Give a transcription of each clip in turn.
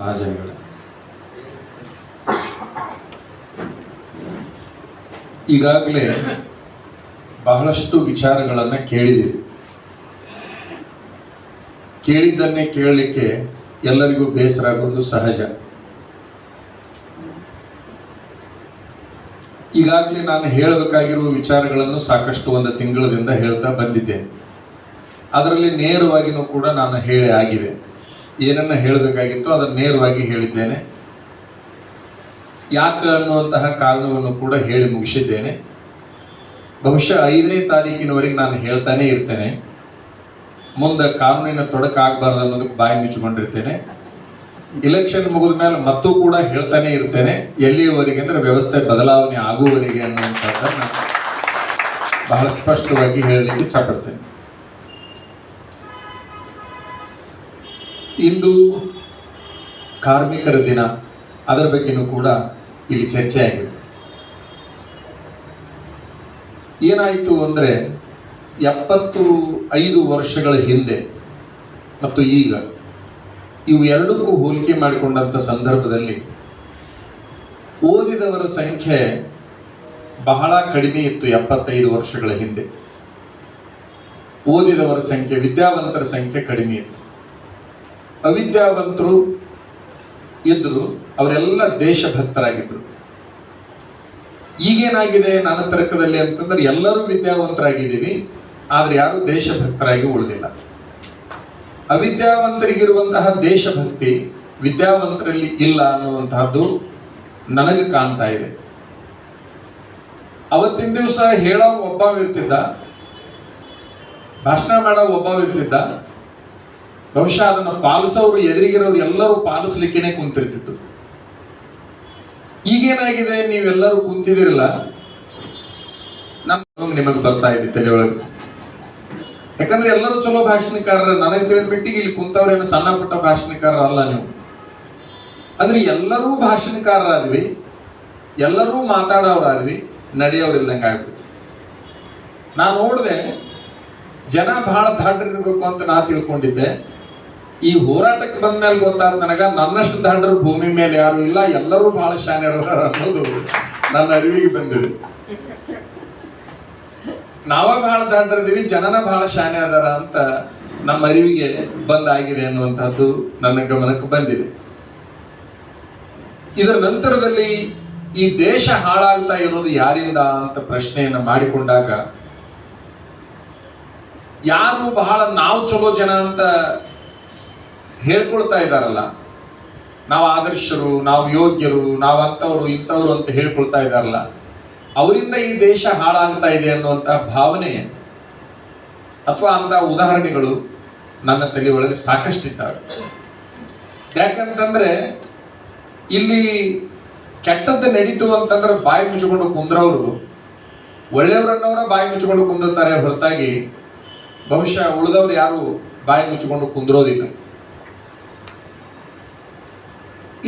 ಮಹಾಜನಗಳೇ ಈಗಾಗಲೇ ಬಹಳಷ್ಟು ವಿಚಾರಗಳನ್ನು ಕೇಳಿದ್ದೀವಿ. ಕೇಳಿದ್ದನ್ನೇ ಕೇಳಲಿಕ್ಕೆ ಎಲ್ಲರಿಗೂ ಬೇಸರ ಆಗೋದು ಸಹಜ. ಈಗಾಗಲೇ ನಾನು ಹೇಳಬೇಕಾಗಿರುವ ವಿಚಾರಗಳನ್ನು ಸಾಕಷ್ಟು ಒಂದು ತಿಂಗಳದಿಂದ ಹೇಳ್ತಾ ಬಂದಿದ್ದೇನೆ. ಅದರಲ್ಲಿ ನೇರವಾಗಿಯೂ ಕೂಡ ನಾನು ಹೇಳಿ ಆಗಿದೆ ಏನನ್ನ ಹೇಳಬೇಕಾಗಿತ್ತು ಅದನ್ನು ನೇರವಾಗಿ ಹೇಳಿದ್ದೇನೆ. ಯಾಕೆ ಅನ್ನುವಂತಹ ಕಾರಣವನ್ನು ಕೂಡ ಹೇಳಿ ಮುಗಿಸಿದ್ದೇನೆ. ಬಹುಶಃ ಐದನೇ ತಾರೀಕಿನವರೆಗೆ ನಾನು ಹೇಳ್ತಾನೆ ಇರ್ತೇನೆ. ಮುಂದೆ ಕಾನೂನಿನ ತೊಡಕಾಗಬಾರ್ದು ಅನ್ನೋದಕ್ಕೆ ಬಾಯಿ ಮುಚ್ಚಿಕೊಂಡಿರ್ತೇನೆ. ಇಲೆಕ್ಷನ್ ಮುಗಿದ ಮೇಲೆ ಮತ್ತೂ ಕೂಡ ಹೇಳ್ತಾನೆ ಇರ್ತೇನೆ. ಎಲ್ಲಿಯವರೆಗೆ ಅಂದರೆ ವ್ಯವಸ್ಥೆ ಬದಲಾವಣೆ ಆಗುವವರೆಗೆ ಅನ್ನುವಂಥದ್ದನ್ನು ಬಹಳ ಸ್ಪಷ್ಟವಾಗಿ ಹೇಳಲಿಕ್ಕೆ ಇಚ್ಛಪಡ್ತೇನೆ. ಇಂದು ಕಾರ್ಮಿಕರ ದಿನ. ಅದರ ಬಗ್ಗೆನೂ ಕೂಡ ಇಲ್ಲಿ ಚರ್ಚೆ ಆಗಿದೆ. ಏನಾಯಿತು ಅಂದರೆ ಎಪ್ಪತ್ತು ಐದು ವರ್ಷಗಳ ಹಿಂದೆ ಮತ್ತು ಈಗ ಇವು ಎರಡಕ್ಕೂ ಹೋಲಿಕೆ ಮಾಡಿಕೊಂಡಂಥ ಸಂದರ್ಭದಲ್ಲಿ ಓದಿದವರ ಸಂಖ್ಯೆ ಬಹಳ ಕಡಿಮೆ ಇತ್ತು ಎಪ್ಪತ್ತೈದು ವರ್ಷಗಳ ಹಿಂದೆ. ಓದಿದವರ ಸಂಖ್ಯೆ, ವಿದ್ಯಾವಂತರ ಸಂಖ್ಯೆ ಕಡಿಮೆ ಇತ್ತು. ಅವಿದ್ಯಾವಂತರು ಇದ್ರು ಅವರೆಲ್ಲ ದೇಶಭಕ್ತರಾಗಿದ್ರು ಈಗೇನಾಗಿದೆ ನನ್ನ ತರ್ಕದಲ್ಲಿ ಅಂತಂದ್ರೆ ಎಲ್ಲರೂ ವಿದ್ಯಾವಂತರಾಗಿದ್ದೀವಿ, ಆದ್ರೆ ಯಾರು ದೇಶಭಕ್ತರಾಗಿ ಉಳಿದಿಲ್ಲ. ಅವಿದ್ಯಾವಂತರಿಗಿರುವಂತಹ ದೇಶಭಕ್ತಿ ವಿದ್ಯಾವಂತರಲ್ಲಿ ಇಲ್ಲ ಅನ್ನುವಂತಹದ್ದು ನನಗೆ ಕಾಣ್ತಾ ಇದೆ. ಅವತ್ತಿನ ದಿವಸ ಹೇಳೋ ಒಬ್ಬ ಇರ್ತಿದ್ದ, ಭಾಷಣ ಮಾಡೋ ಒಬ್ಬ ಇರ್ತಿದ್ದ ಬಹುಶಃ ಅದನ್ನು ಪಾಲಿಸೋರು, ಎದುರಿಗಿರೋರು ಎಲ್ಲರೂ ಪಾಲಿಸ್ಲಿಕ್ಕೇನೆ ಕುಂತಿರ್ತಿತ್ತು. ಈಗೇನಾಗಿದೆ? ನೀವೆಲ್ಲರೂ ಕುಂತಿದಿರಲ್ಲ ನಮ್ಮ ನಿಮಗೆ ಬರ್ತಾ ಇದೆ ತಲೆಯೊಳಗೆ ಯಾಕಂದ್ರೆ ಎಲ್ಲರೂ ಚಲೋ ಭಾಷಣಕಾರರ. ನನಗೆ ತಿಳಿದ ಬಿಟ್ಟಿಗೆ ಇಲ್ಲಿ ಕುಂತವ್ರೇನು ಸಣ್ಣ ಪುಟ್ಟ ಭಾಷಣಕಾರರಲ್ಲ ನೀವು. ಅಂದ್ರೆ ಎಲ್ಲರೂ ಭಾಷಣಕಾರರಾದ್ವಿ, ಎಲ್ಲರೂ ಮಾತಾಡೋರಾದ್ವಿ, ನಡೆಯೋರಿಲ್ದಂಗೆ ಆಗ್ಬಿಡ್ತು. ನಾನು ನೋಡಿದೆ ಜನ ಬಹಳ ದಾಡ್ರಿರ್ಬೇಕು ಅಂತ ನಾ ತಿಳ್ಕೊಂಡಿದ್ದೆ. ಈ ಹೋರಾಟಕ್ಕೆ ಬಂದ ಮೇಲೆ ಗೊತ್ತಾದ ನನಗ ನನ್ನಷ್ಟು ದಾಂಡರು ಭೂಮಿ ಮೇಲೆ ಯಾರು ಇಲ್ಲ, ಎಲ್ಲರೂ ಬಹಳ ಶಾನ್ಯರ ಅನ್ನೋದು ನನ್ನ ಅರಿವಿಗೆ ಬಂದಿದೆ. ನಾವ ಬಹಳ ದಾಡ್ರಿದೀವಿ ಜನನ ಬಹಳ ಶಾನೆ ಅದಾರ ಅಂತ ನಮ್ಮ ಅರಿವಿಗೆ ಬಂದಾಗಿದೆ ಅನ್ನುವಂಥದ್ದು ನನ್ನ ಗಮನಕ್ಕೆ ಬಂದಿದೆ. ಇದರ ನಂತರದಲ್ಲಿ ಈ ದೇಶ ಹಾಳಾಗ್ತಾ ಇರೋದು ಯಾರಿಂದ ಅಂತ ಪ್ರಶ್ನೆಯನ್ನು ಮಾಡಿಕೊಂಡಾಗ, ಯಾರು ಬಹಳ ನಾವು ಚಲೋ ಜನ ಅಂತ ಹೇಳ್ಕೊಳ್ತಾ ಇದ್ದಾರಲ್ಲ. ನಾವು ಆದರ್ಶರು, ನಾವು ಯೋಗ್ಯರು, ನಾವು ಅಂಥವ್ರು ಇಂಥವ್ರು ಅಂತ ಹೇಳ್ಕೊಳ್ತಾ ಇದ್ದಾರಲ್ಲ. ಅವರಿಂದ ಈ ದೇಶ ಹಾಳಾಗ್ತಾ ಇದೆ ಅನ್ನುವಂಥ ಭಾವನೆ ಅಥವಾ ಅಂಥ ಉದಾಹರಣೆಗಳು ನನ್ನ ತಲೆ ಒಳಗೆ ಸಾಕಷ್ಟಿದ್ದಾವೆ. ಯಾಕಂತಂದರೆ ಇಲ್ಲಿ ಕೆಟ್ಟದ್ದು ನಡೀತು ಅಂತಂದ್ರೆ ಬಾಯಿ ಮುಚ್ಚಿಕೊಂಡು ಕುಂದ್ರವರು, ಒಳ್ಳೆಯವರನ್ನವರ ಬಾಯಿ ಮುಚ್ಚಿಕೊಂಡು ಕುಂದುತ್ತಾರೆ ಹೊರತಾಗಿ ಬಹುಶಃ ಉಳಿದವ್ರು ಯಾರು ಬಾಯಿ ಮುಚ್ಚಿಕೊಂಡು ಕುಂದ್ರೋದಿಲ್ಲ.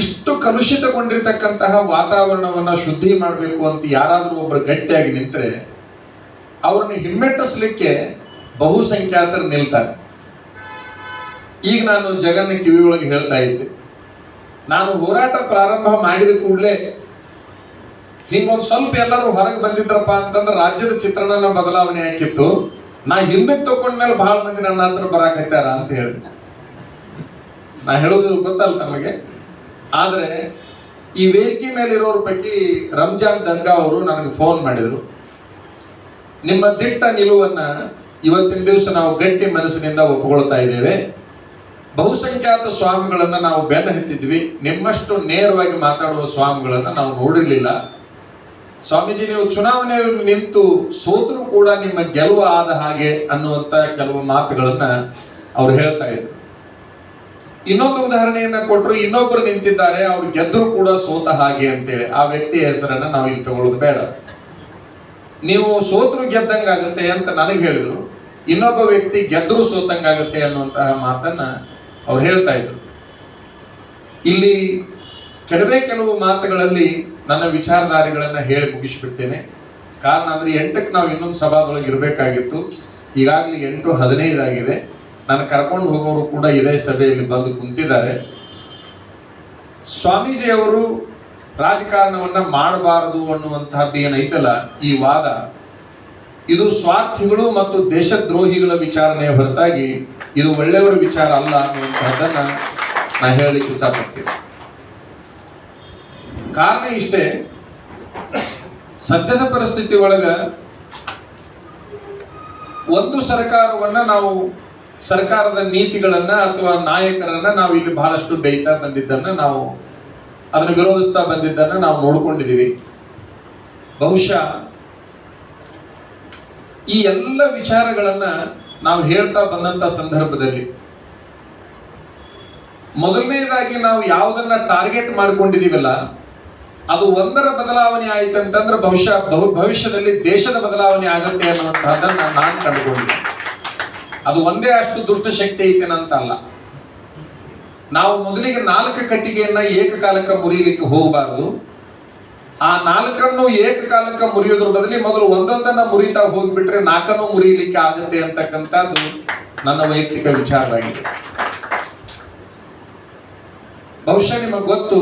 ಇಷ್ಟು ಕಲುಷಿತಗೊಂಡಿರ್ತಕ್ಕಂತಹ ವಾತಾವರಣವನ್ನ ಶುದ್ಧಿ ಮಾಡಬೇಕು ಅಂತ ಯಾರಾದರೂ ಒಬ್ಬರು ಗಟ್ಟಿಯಾಗಿ ನಿಂತರೆ, ಅವ್ರನ್ನ ಹಿಮ್ಮೆಟ್ಟಿಸ್ಲಿಕ್ಕೆ ಬಹುಸಂಖ್ಯಾತರು ನಿಲ್ತಾರೆ. ಈಗ ನಾನು ಜಗನ್ನ ಕಿವಿಯೊಳಗೆ ಹೇಳ್ತಾ ಇದ್ದೆ. ನಾನು ಹೋರಾಟ ಪ್ರಾರಂಭ ಮಾಡಿದ ಕೂಡಲೇ, ಹಿಂಗೊಂದು ಸ್ವಲ್ಪ ಎಲ್ಲರೂ ಹೊರಗೆ ಬಂದಿದ್ರಪ್ಪ ಅಂತಂದ್ರೆ ರಾಜ್ಯದ ಚಿತ್ರಣನ ಬದಲಾವಣೆ ಹಾಕಿತ್ತು ನಾ ಹಿಂದಕ್ಕೆ ತಗೊಂಡ್ಮೇಲೆ ಬಹಳ ಮಂದಿ ನನ್ನ ಹತ್ರ ಬರಾಕತ್ತಾರ ಅಂತ ಹೇಳಿದೆ ನಾ ಹೇಳೋದು ಗೊತ್ತಲ್ಲ ತಮಗೆ? ಆದರೆ ಈ ವೇದಿಕೆ ಮೇಲೆ ಇರೋರ ಪೈಕಿ ರಂಜಾನ್ ದಂಗಾ ಅವರು ನನಗೆ ಫೋನ್ ಮಾಡಿದರು. ನಿಮ್ಮ ದಿಟ್ಟ ನಿಲುವನ್ನ ಇವತ್ತಿನ ದಿವಸ ನಾವು ಗಟ್ಟಿ ಮನಸ್ಸಿನಿಂದ ಒಪ್ಪಿಕೊಳ್ತಾ ಇದ್ದೇವೆ. ಬಹುಸಂಖ್ಯಾತ ಸ್ವಾಮಿಗಳನ್ನ ನಾವು ಬೆನ್ನ ಹತ್ತಿದ್ವಿ. ನಿಮ್ಮಷ್ಟು ನೇರವಾಗಿ ಮಾತಾಡುವ ಸ್ವಾಮಿಗಳನ್ನು ನಾವು ನೋಡಿರಲಿಲ್ಲ. ಸ್ವಾಮೀಜಿ, ನೀವು ಚುನಾವಣೆಯಲ್ಲಿ ನಿಂತು ಸೋತರೂ ಕೂಡ ನಿಮ್ಮ ಗೆಲುವು ಆದ ಹಾಗೆ ಅನ್ನುವಂಥ ಕೆಲವು ಮಾತುಗಳನ್ನ ಅವ್ರು ಹೇಳ್ತಾ ಇದ್ರು. ಇನ್ನೊಂದು ಉದಾಹರಣೆಯನ್ನ ಕೊಟ್ಟರು ಇನ್ನೊಬ್ಬರು ನಿಂತಿದ್ದಾರೆ, ಅವ್ರು ಗೆದ್ದರು ಕೂಡ ಸೋತ ಹಾಗೆ ಅಂತೇಳಿ ಆ ವ್ಯಕ್ತಿಯ ಹೆಸರನ್ನ ನಾವು ಇಲ್ಲಿ ತಗೊಳ್ಳೋದು ಬೇಡ. ನೀವು ಸೋತರು ಗೆದ್ದಂಗಾಗುತ್ತೆ ಅಂತ ನನಗೆ ಹೇಳಿದ್ರು, ಇನ್ನೊಬ್ಬ ವ್ಯಕ್ತಿ ಗೆದ್ದರು ಸೋತಂಗಾಗುತ್ತೆ ಅನ್ನುವಂತಹ ಮಾತನ್ನ ಅವ್ರು ಹೇಳ್ತಾ ಇದ್ರು. ಇಲ್ಲಿ ಕೆಲವೇ ಕೆಲವು ಮಾತುಗಳಲ್ಲಿ ನನ್ನ ವಿಚಾರಧಾರೆಗಳನ್ನ ಹೇಳಿ ಮುಗಿಸ್ಬಿಡ್ತೇನೆ. ಕಾರಣ ಅಂದ್ರೆ ಎಂಟಕ್ಕೆ ನಾವು ಇನ್ನೊಂದು ಸಭಾದೊಳಗೆ ಇರಬೇಕಾಗಿತ್ತು. ಈಗಾಗಲೇ ಎಂಟು ಹದಿನೈದು ಆಗಿದೆ ನಾನು ಕರ್ಕೊಂಡು ಹೋಗೋರು ಕೂಡ ಇದೇ ಸಭೆಯಲ್ಲಿ ಬಂದು ಕುಂತಿದ್ದಾರೆ. ಸ್ವಾಮೀಜಿಯವರು ರಾಜಕಾರಣವನ್ನ ಮಾಡಬಾರದು ಅನ್ನುವಂತಹದ್ದು ಏನೈತಲ್ಲ ಈ ವಾದ, ಇದು ಸ್ವಾರ್ಥಿಗಳು ಮತ್ತು ದೇಶದ್ರೋಹಿಗಳ ವಿಚಾರಣೆಯ ಹೊರತಾಗಿ ಇದು ಒಳ್ಳೆಯವರ ವಿಚಾರ ಅಲ್ಲ ಅನ್ನುವಂತಹದ್ದನ್ನ ನಾ ಹೇಳಲಿಕ್ಕೆ ಇಚ್ಛಪಡ್ತೀನಿ. ಕಾರಣ ಇಷ್ಟೇ, ಸದ್ಯದ ಪರಿಸ್ಥಿತಿ ಒಳಗ ಒಂದು ಸರ್ಕಾರವನ್ನ ನಾವು ಸರ್ಕಾರದ ನೀತಿಗಳನ್ನ ಅಥವಾ ನಾಯಕರನ್ನ ನಾವು ಇಲ್ಲಿ ಬಹಳಷ್ಟು ಬೇಯ್ತಾ ಬಂದಿದ್ದನ್ನ ನಾವು ಅದನ್ನು ವಿರೋಧಿಸ್ತಾ ಬಂದಿದ್ದನ್ನ ನಾವು ನೋಡ್ಕೊಂಡಿದ್ದೀವಿ. ಬಹುಶಃ ಈ ಎಲ್ಲ ವಿಚಾರಗಳನ್ನ ನಾವು ಹೇಳ್ತಾ ಬಂದಂತ ಸಂದರ್ಭದಲ್ಲಿ ಮೊದಲನೇದಾಗಿ ನಾವು ಯಾವುದನ್ನ ಟಾರ್ಗೆಟ್ ಮಾಡ್ಕೊಂಡಿದೀವಲ್ಲ ಅದು ಒಂದರ ಬದಲಾವಣೆ ಆಯ್ತಂತಂದ್ರೆ ಬಹುಶಃ ಬಹು ಭವಿಷ್ಯದಲ್ಲಿ ದೇಶದ ಬದಲಾವಣೆ ಆಗುತ್ತೆ ಅನ್ನುವಂತಹದ್ದನ್ನ ನಾನು ಕಂಡುಕೊಂಡಿದ್ದೆ ಅದು ಒಂದೇ ಅಷ್ಟು ದುಷ್ಟ ದುಷ್ಟಶಕ್ತಿ ಅಂತ ಅಲ್ಲ ನಾವು ಮೊದಲಿಗೆ ನಾಲ್ಕು ಕಟ್ಟಿಗೆಯನ್ನ ಏಕಕಾಲಕ್ಕೆ ಮುರಿಯಲಿಕ್ಕೆ ಹೋಗಬಾರದು. ಆ ನಾಲ್ಕನ್ನು ಏಕಕಾಲಕ್ಕೆ ಮುರಿಯೋದ್ರ ಬದಲಿ ಮೊದಲು ಒಂದೊಂದನ್ನ ಮುರಿತಾ ಹೋಗ್ಬಿಟ್ರೆ ನಾಲ್ಕನ್ನು ಮುರಿಯಲಿಕ್ಕೆ ಆಗುತ್ತೆ ಅಂತಕ್ಕಂಥದ್ದು ನನ್ನ ವೈಯಕ್ತಿಕ ವಿಚಾರವಾಗಿದೆ ಬಹುಶಃ ನಿಮಗೆ ಗೊತ್ತು,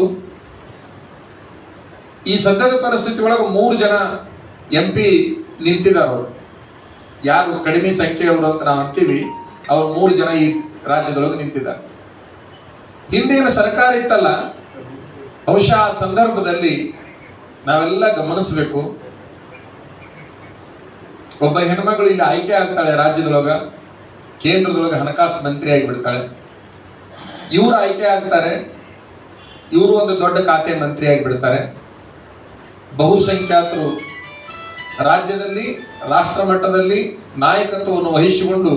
ಈ ಸದ್ಯದ ಪರಿಸ್ಥಿತಿ ಒಳಗೆ ಮೂರು ಜನ ಎಂ ಪಿ ನಿಂತಿದ್ದಾರೆ ಯಾರು ಕಡಿಮೆ ಸಂಖ್ಯೆಯವರು ಅಂತ ನಾವು ಅಂತೀವಿ, ಅವ್ರು ಮೂರು ಜನ ಈ ರಾಜ್ಯದೊಳಗೆ ನಿಂತಿದ್ದಾರೆ. ಹಿಂದಿನ ಸರ್ಕಾರ ಇತ್ತಲ್ಲ, ಬಹುಶಃ ಆ ಸಂದರ್ಭದಲ್ಲಿ ನಾವೆಲ್ಲ ಗಮನಿಸಬೇಕು. ಒಬ್ಬ ಹೆಣ್ಮಗಳು ಇಲ್ಲಿ ಆಯ್ಕೆ ಆಗ್ತಾಳೆ ರಾಜ್ಯದೊಳಗ, ಕೇಂದ್ರದೊಳಗೆ ಹಣಕಾಸು ಮಂತ್ರಿ ಆಗಿಬಿಡ್ತಾಳೆ. ಇವರು ಆಯ್ಕೆ ಆಗ್ತಾರೆ, ಇವರು ಒಂದು ದೊಡ್ಡ ಖಾತೆ ಮಂತ್ರಿ ಆಗಿಬಿಡ್ತಾರೆ. ಬಹುಸಂಖ್ಯಾತರು ರಾಜ್ಯದಲ್ಲಿ ರಾಷ್ಟ್ರ ಮಟ್ಟದಲ್ಲಿ ನಾಯಕತ್ವವನ್ನು ವಹಿಸಿಕೊಂಡು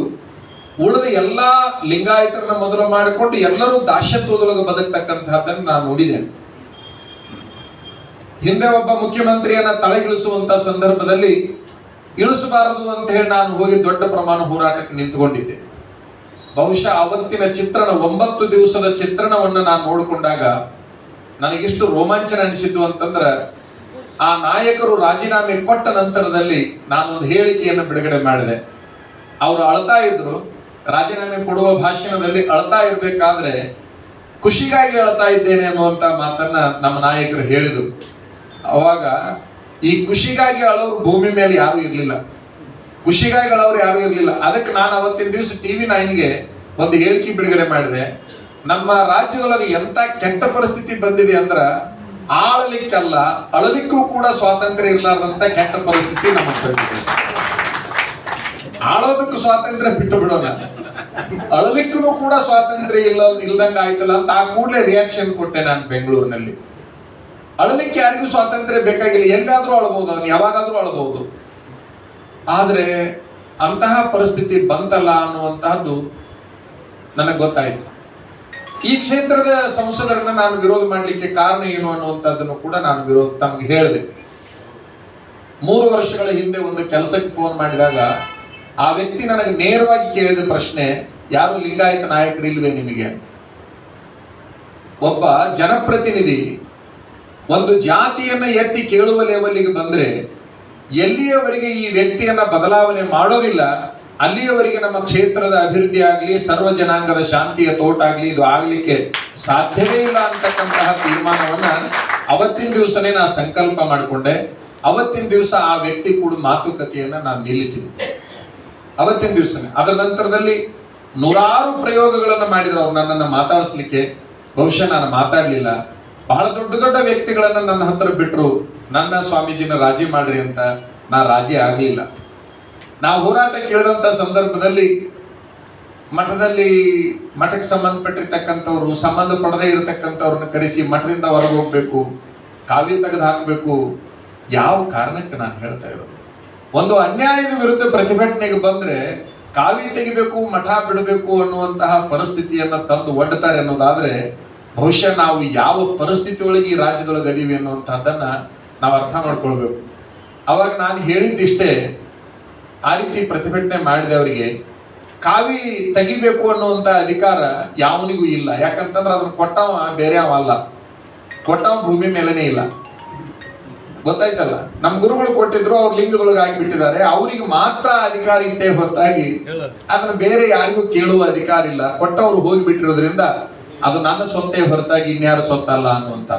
ಉಳಿದ ಎಲ್ಲ ಲಿಂಗಾಯತರನ್ನ ಮೊದಲು ಮಾಡಿಕೊಂಡು ಎಲ್ಲರೂ ದಾಸ್ಯತ್ವದೊಳಗೆ ಬದುಕ್ತಕ್ಕಂತಹದ್ದನ್ನು ನಾನು ನೋಡಿದೆ. ಹಿಂದೆ ಒಬ್ಬ ಮುಖ್ಯಮಂತ್ರಿಯನ್ನ ತಲೆಗಿಳಿಸುವಂತ ಸಂದರ್ಭದಲ್ಲಿ ಇಳಿಸಬಾರದು ಅಂತ ಹೇಳಿ ನಾನು ಹೋಗಿ ದೊಡ್ಡ ಪ್ರಮಾಣ ಹೋರಾಟಕ್ಕೆ ನಿಂತುಕೊಂಡಿದ್ದೆ. ಬಹುಶಃ ಅವತ್ತಿನ ಚಿತ್ರಣ, ಒಂಬತ್ತು ದಿವಸದ ಚಿತ್ರಣವನ್ನು ನಾನು ನೋಡಿಕೊಂಡಾಗ ನನಗಿಷ್ಟು ರೋಮಾಂಚನ ಅನಿಸಿದ್ದು ಅಂತಂದ್ರೆ ಆ ನಾಯಕರು ರಾಜೀನಾಮೆ ಕೊಟ್ಟ ನಂತರದಲ್ಲಿ ನಾನು ಒಂದು ಹೇಳಿಕೆಯನ್ನು ಬಿಡುಗಡೆ ಮಾಡಿದೆ. ಅವರು ಅಳ್ತಾ ಇದ್ರು. ರಾಜೀನಾಮೆ ಕೊಡುವ ಭಾಷಣದಲ್ಲಿ ಅಳ್ತಾ ಇರಬೇಕಾದ್ರೆ ಖುಷಿಗಾಗಿ ಅಳ್ತಾ ಇದ್ದೇನೆ ಅನ್ನುವಂತ ಮಾತನ್ನ ನಮ್ಮ ನಾಯಕರು ಹೇಳಿದರು. ಅವಾಗ ಈ ಖುಷಿಗಾಗಿ ಅಳೋರು ಭೂಮಿ ಮೇಲೆ ಯಾರು ಇರಲಿಲ್ಲ. ಖುಷಿಗಾಗಿ ಅಳೋರು ಯಾರು ಇರಲಿಲ್ಲ. ಅದಕ್ಕೆ ನಾನು ಅವತ್ತಿನ ದಿವಸ ಟಿ ವಿ ನೈನ್ಗೆ ಒಂದು ಹೇಳಿಕೆ ಬಿಡುಗಡೆ ಮಾಡಿದೆ. ನಮ್ಮ ರಾಜ್ಯದೊಳಗೆ ಎಂತ ಕೆಟ್ಟ ಪರಿಸ್ಥಿತಿ ಬಂದಿದೆ ಅಂದ್ರ ಆಳಲಿಕ್ಕಲ್ಲ, ಅಳಲಿಕ್ಕೂ ಕೂಡ ಸ್ವಾತಂತ್ರ್ಯ ಇರಲಾರದಂತ ಕೆಟ್ಟ ಪರಿಸ್ಥಿತಿ ನಮ್ಮ ಆಳೋದಕ್ಕೂ ಸ್ವಾತಂತ್ರ್ಯ ಬಿಟ್ಟು ಬಿಡೋಣ. ಅಳಲಿಕ್ಕೂ ಕೂಡ ಸ್ವಾತಂತ್ರ್ಯ ಇಲ್ಲ, ಇಲ್ದಂಗ ಆಯ್ತಲ್ಲ ಅಂತ ಆ ಕೂಡಲೇ ರಿಯಾಕ್ಷನ್ ಕೊಟ್ಟೆ ನಾನು ಬೆಂಗಳೂರಿನಲ್ಲಿ. ಅಳಲಿಕ್ಕೆ ಯಾರಿಗೂ ಸ್ವಾತಂತ್ರ್ಯ ಬೇಕಾಗಿಲ್ಲ. ಎಲ್ಲಾದ್ರೂ ಅಳಬಹುದು ಅದನ್ನ ಯಾವಾಗಾದ್ರೂ ಅಳಬಹುದು ಆದ್ರೆ ಅಂತಹ ಪರಿಸ್ಥಿತಿ ಬಂತಲ್ಲ ಅನ್ನುವಂತಹದ್ದು ನನಗೆ ಗೊತ್ತಾಯ್ತು. ಈ ಕ್ಷೇತ್ರದ ಸಂಸದರನ್ನ ನಾನು ವಿರೋಧ ಮಾಡಲಿಕ್ಕೆ ಕಾರಣ ಏನು ಅನ್ನುವಂಥದ್ದನ್ನು ಕೂಡ ನಾನು ವಿರೋಧ ತಮಗೆ ಹೇಳಿದೆ. ಮೂರು ವರ್ಷಗಳ ಹಿಂದೆ ಒಂದು ಕೆಲಸಕ್ಕೆ ಫೋನ್ ಮಾಡಿದಾಗ ಆ ವ್ಯಕ್ತಿ ನನಗೆ ನೇರವಾಗಿ ಕೇಳಿದ ಪ್ರಶ್ನೆ, ಯಾರು ಲಿಂಗಾಯತ ನಾಯಕರು ಇಲ್ವೇ ನಿಮಗೆ ಅಂತ. ಒಬ್ಬ ಜನಪ್ರತಿನಿಧಿ ಒಂದು ಜಾತಿಯನ್ನ ಎತ್ತಿ ಕೇಳುವ ಲೆವೆಲ್ಗೆ ಬಂದ್ರೆ ಎಲ್ಲಿಯವರೆಗೆ ಈ ವ್ಯಕ್ತಿಯನ್ನ ಬದಲಾವಣೆ ಮಾಡೋದಿಲ್ಲ ಅಲ್ಲಿಯವರೆಗೆ ನಮ್ಮ ಕ್ಷೇತ್ರದ ಅಭಿವೃದ್ಧಿ ಆಗಲಿ, ಸರ್ವ ಜನಾಂಗದ ಶಾಂತಿಯ ತೋಟ ಆಗಲಿ, ಇದು ಆಗಲಿಕ್ಕೆ ಸಾಧ್ಯವೇ ಇಲ್ಲ ಅಂತಕ್ಕಂತಹ ತೀರ್ಮಾನವನ್ನ ಅವತ್ತಿನ ದಿವಸನೇ ನಾನು ಸಂಕಲ್ಪ ಮಾಡಿಕೊಂಡೆ. ಅವತ್ತಿನ ದಿವಸ ಆ ವ್ಯಕ್ತಿ ಕೂಡ ಮಾತುಕತೆಯನ್ನ ನಾನು ನಿಲ್ಲಿಸಿದೆ ಅವತ್ತಿನ ದಿವಸನೇ. ಅದರ ನಂತರದಲ್ಲಿ ನೂರಾರು ಪ್ರಯೋಗಗಳನ್ನು ಮಾಡಿದ್ರು ಅವ್ರು ನನ್ನನ್ನು ಮಾತಾಡಿಸ್ಲಿಕ್ಕೆ. ಬಹುಶಃ ನಾನು ಮಾತಾಡಲಿಲ್ಲ. ಬಹಳ ದೊಡ್ಡ ದೊಡ್ಡ ವ್ಯಕ್ತಿಗಳನ್ನು ನನ್ನ ಹತ್ರ ಬಿಟ್ಟರು ನನ್ನ ಸ್ವಾಮೀಜಿನ ರಾಜಿ ಮಾಡ್ರಿ ಅಂತ ನಾ ರಾಜಿ ಆಗಲಿಲ್ಲ. ನಾವು ಹೋರಾಟ ಕೇಳಿದಂಥ ಸಂದರ್ಭದಲ್ಲಿ ಮಠದಲ್ಲಿ ಮಠಕ್ಕೆ ಸಂಬಂಧಪಟ್ಟಿರ್ತಕ್ಕಂಥವ್ರು ಸಂಬಂಧ ಪಡದೇ ಇರತಕ್ಕಂಥವ್ರನ್ನ ಕರೆಸಿ ಮಠದಿಂದ ಹೊರಗೆ ಹೋಗ್ಬೇಕು, ಕಾವ್ಯ ತೆಗೆದು ಹಾಕಬೇಕು, ಯಾವ ಕಾರಣಕ್ಕೆ ನಾನು ಹೇಳ್ತಾ ಇರೋದು? ಒಂದು ಅನ್ಯಾಯದ ವಿರುದ್ಧ ಪ್ರತಿಭಟನೆಗೆ ಬಂದ್ರೆ ಕಾವಿ ತೆಗಿಬೇಕು, ಮಠ ಬಿಡಬೇಕು ಅನ್ನುವಂತಹ ಪರಿಸ್ಥಿತಿಯನ್ನ ತಂದು ಒಡ್ಡುತ್ತಾರೆ ಅನ್ನೋದಾದರೆ ಬಹುಶಃ ನಾವು ಯಾವ ಪರಿಸ್ಥಿತಿ ಒಳಗೆ ಈ ರಾಜ್ಯದೊಳಗೆ ಅದೀವಿ ಅನ್ನುವಂಥದ್ದನ್ನ ನಾವು ಅರ್ಥ ಮಾಡ್ಕೊಳ್ಬೇಕು. ಅವಾಗ ನಾನು ಹೇಳಿದ್ದಿಷ್ಟೇ ಆ ರೀತಿ ಪ್ರತಿಭಟನೆ ಮಾಡಿದೆ ಅವರಿಗೆ ಕಾವಿ ತೆಗಿಬೇಕು ಅನ್ನುವಂತ ಅಧಿಕಾರ ಯಾವನಿಗೂ ಇಲ್ಲ. ಯಾಕಂತಂದ್ರೆ ಅದನ್ನ ಕೊಟ್ಟವ ಬೇರೆ ಅವಲ್ಲ ಕೊಟ್ಟವ ಭೂಮಿ ಮೇಲೇನೆ ಇಲ್ಲ. ಗೊತ್ತಾಯ್ತಲ್ಲ? ನಮ್ಮ ಗುರುಗಳು ಕೊಟ್ಟಿದ್ರು, ಅವ್ರ ಲಿಂಗದೊಳಗೆ ಆಗಿಬಿಟ್ಟಿದ್ದಾರೆ. ಅವರಿಗೆ ಮಾತ್ರ ಅಧಿಕಾರ ಇತ್ತೇ ಹೊರತಾಗಿ ಅದನ್ನ ಬೇರೆ ಯಾರಿಗೂ ಕೇಳುವ ಅಧಿಕಾರ ಇಲ್ಲ. ಕೊಟ್ಟವರು ಹೋಗಿಬಿಟ್ಟಿರೋದ್ರಿಂದ ಅದು ನನ್ನ ಸ್ವಂತ ಹೊರತಾಗಿ ಇನ್ಯಾರ ಸ್ವಂತ ಅಲ್ಲ ಅನ್ನುವಂಥ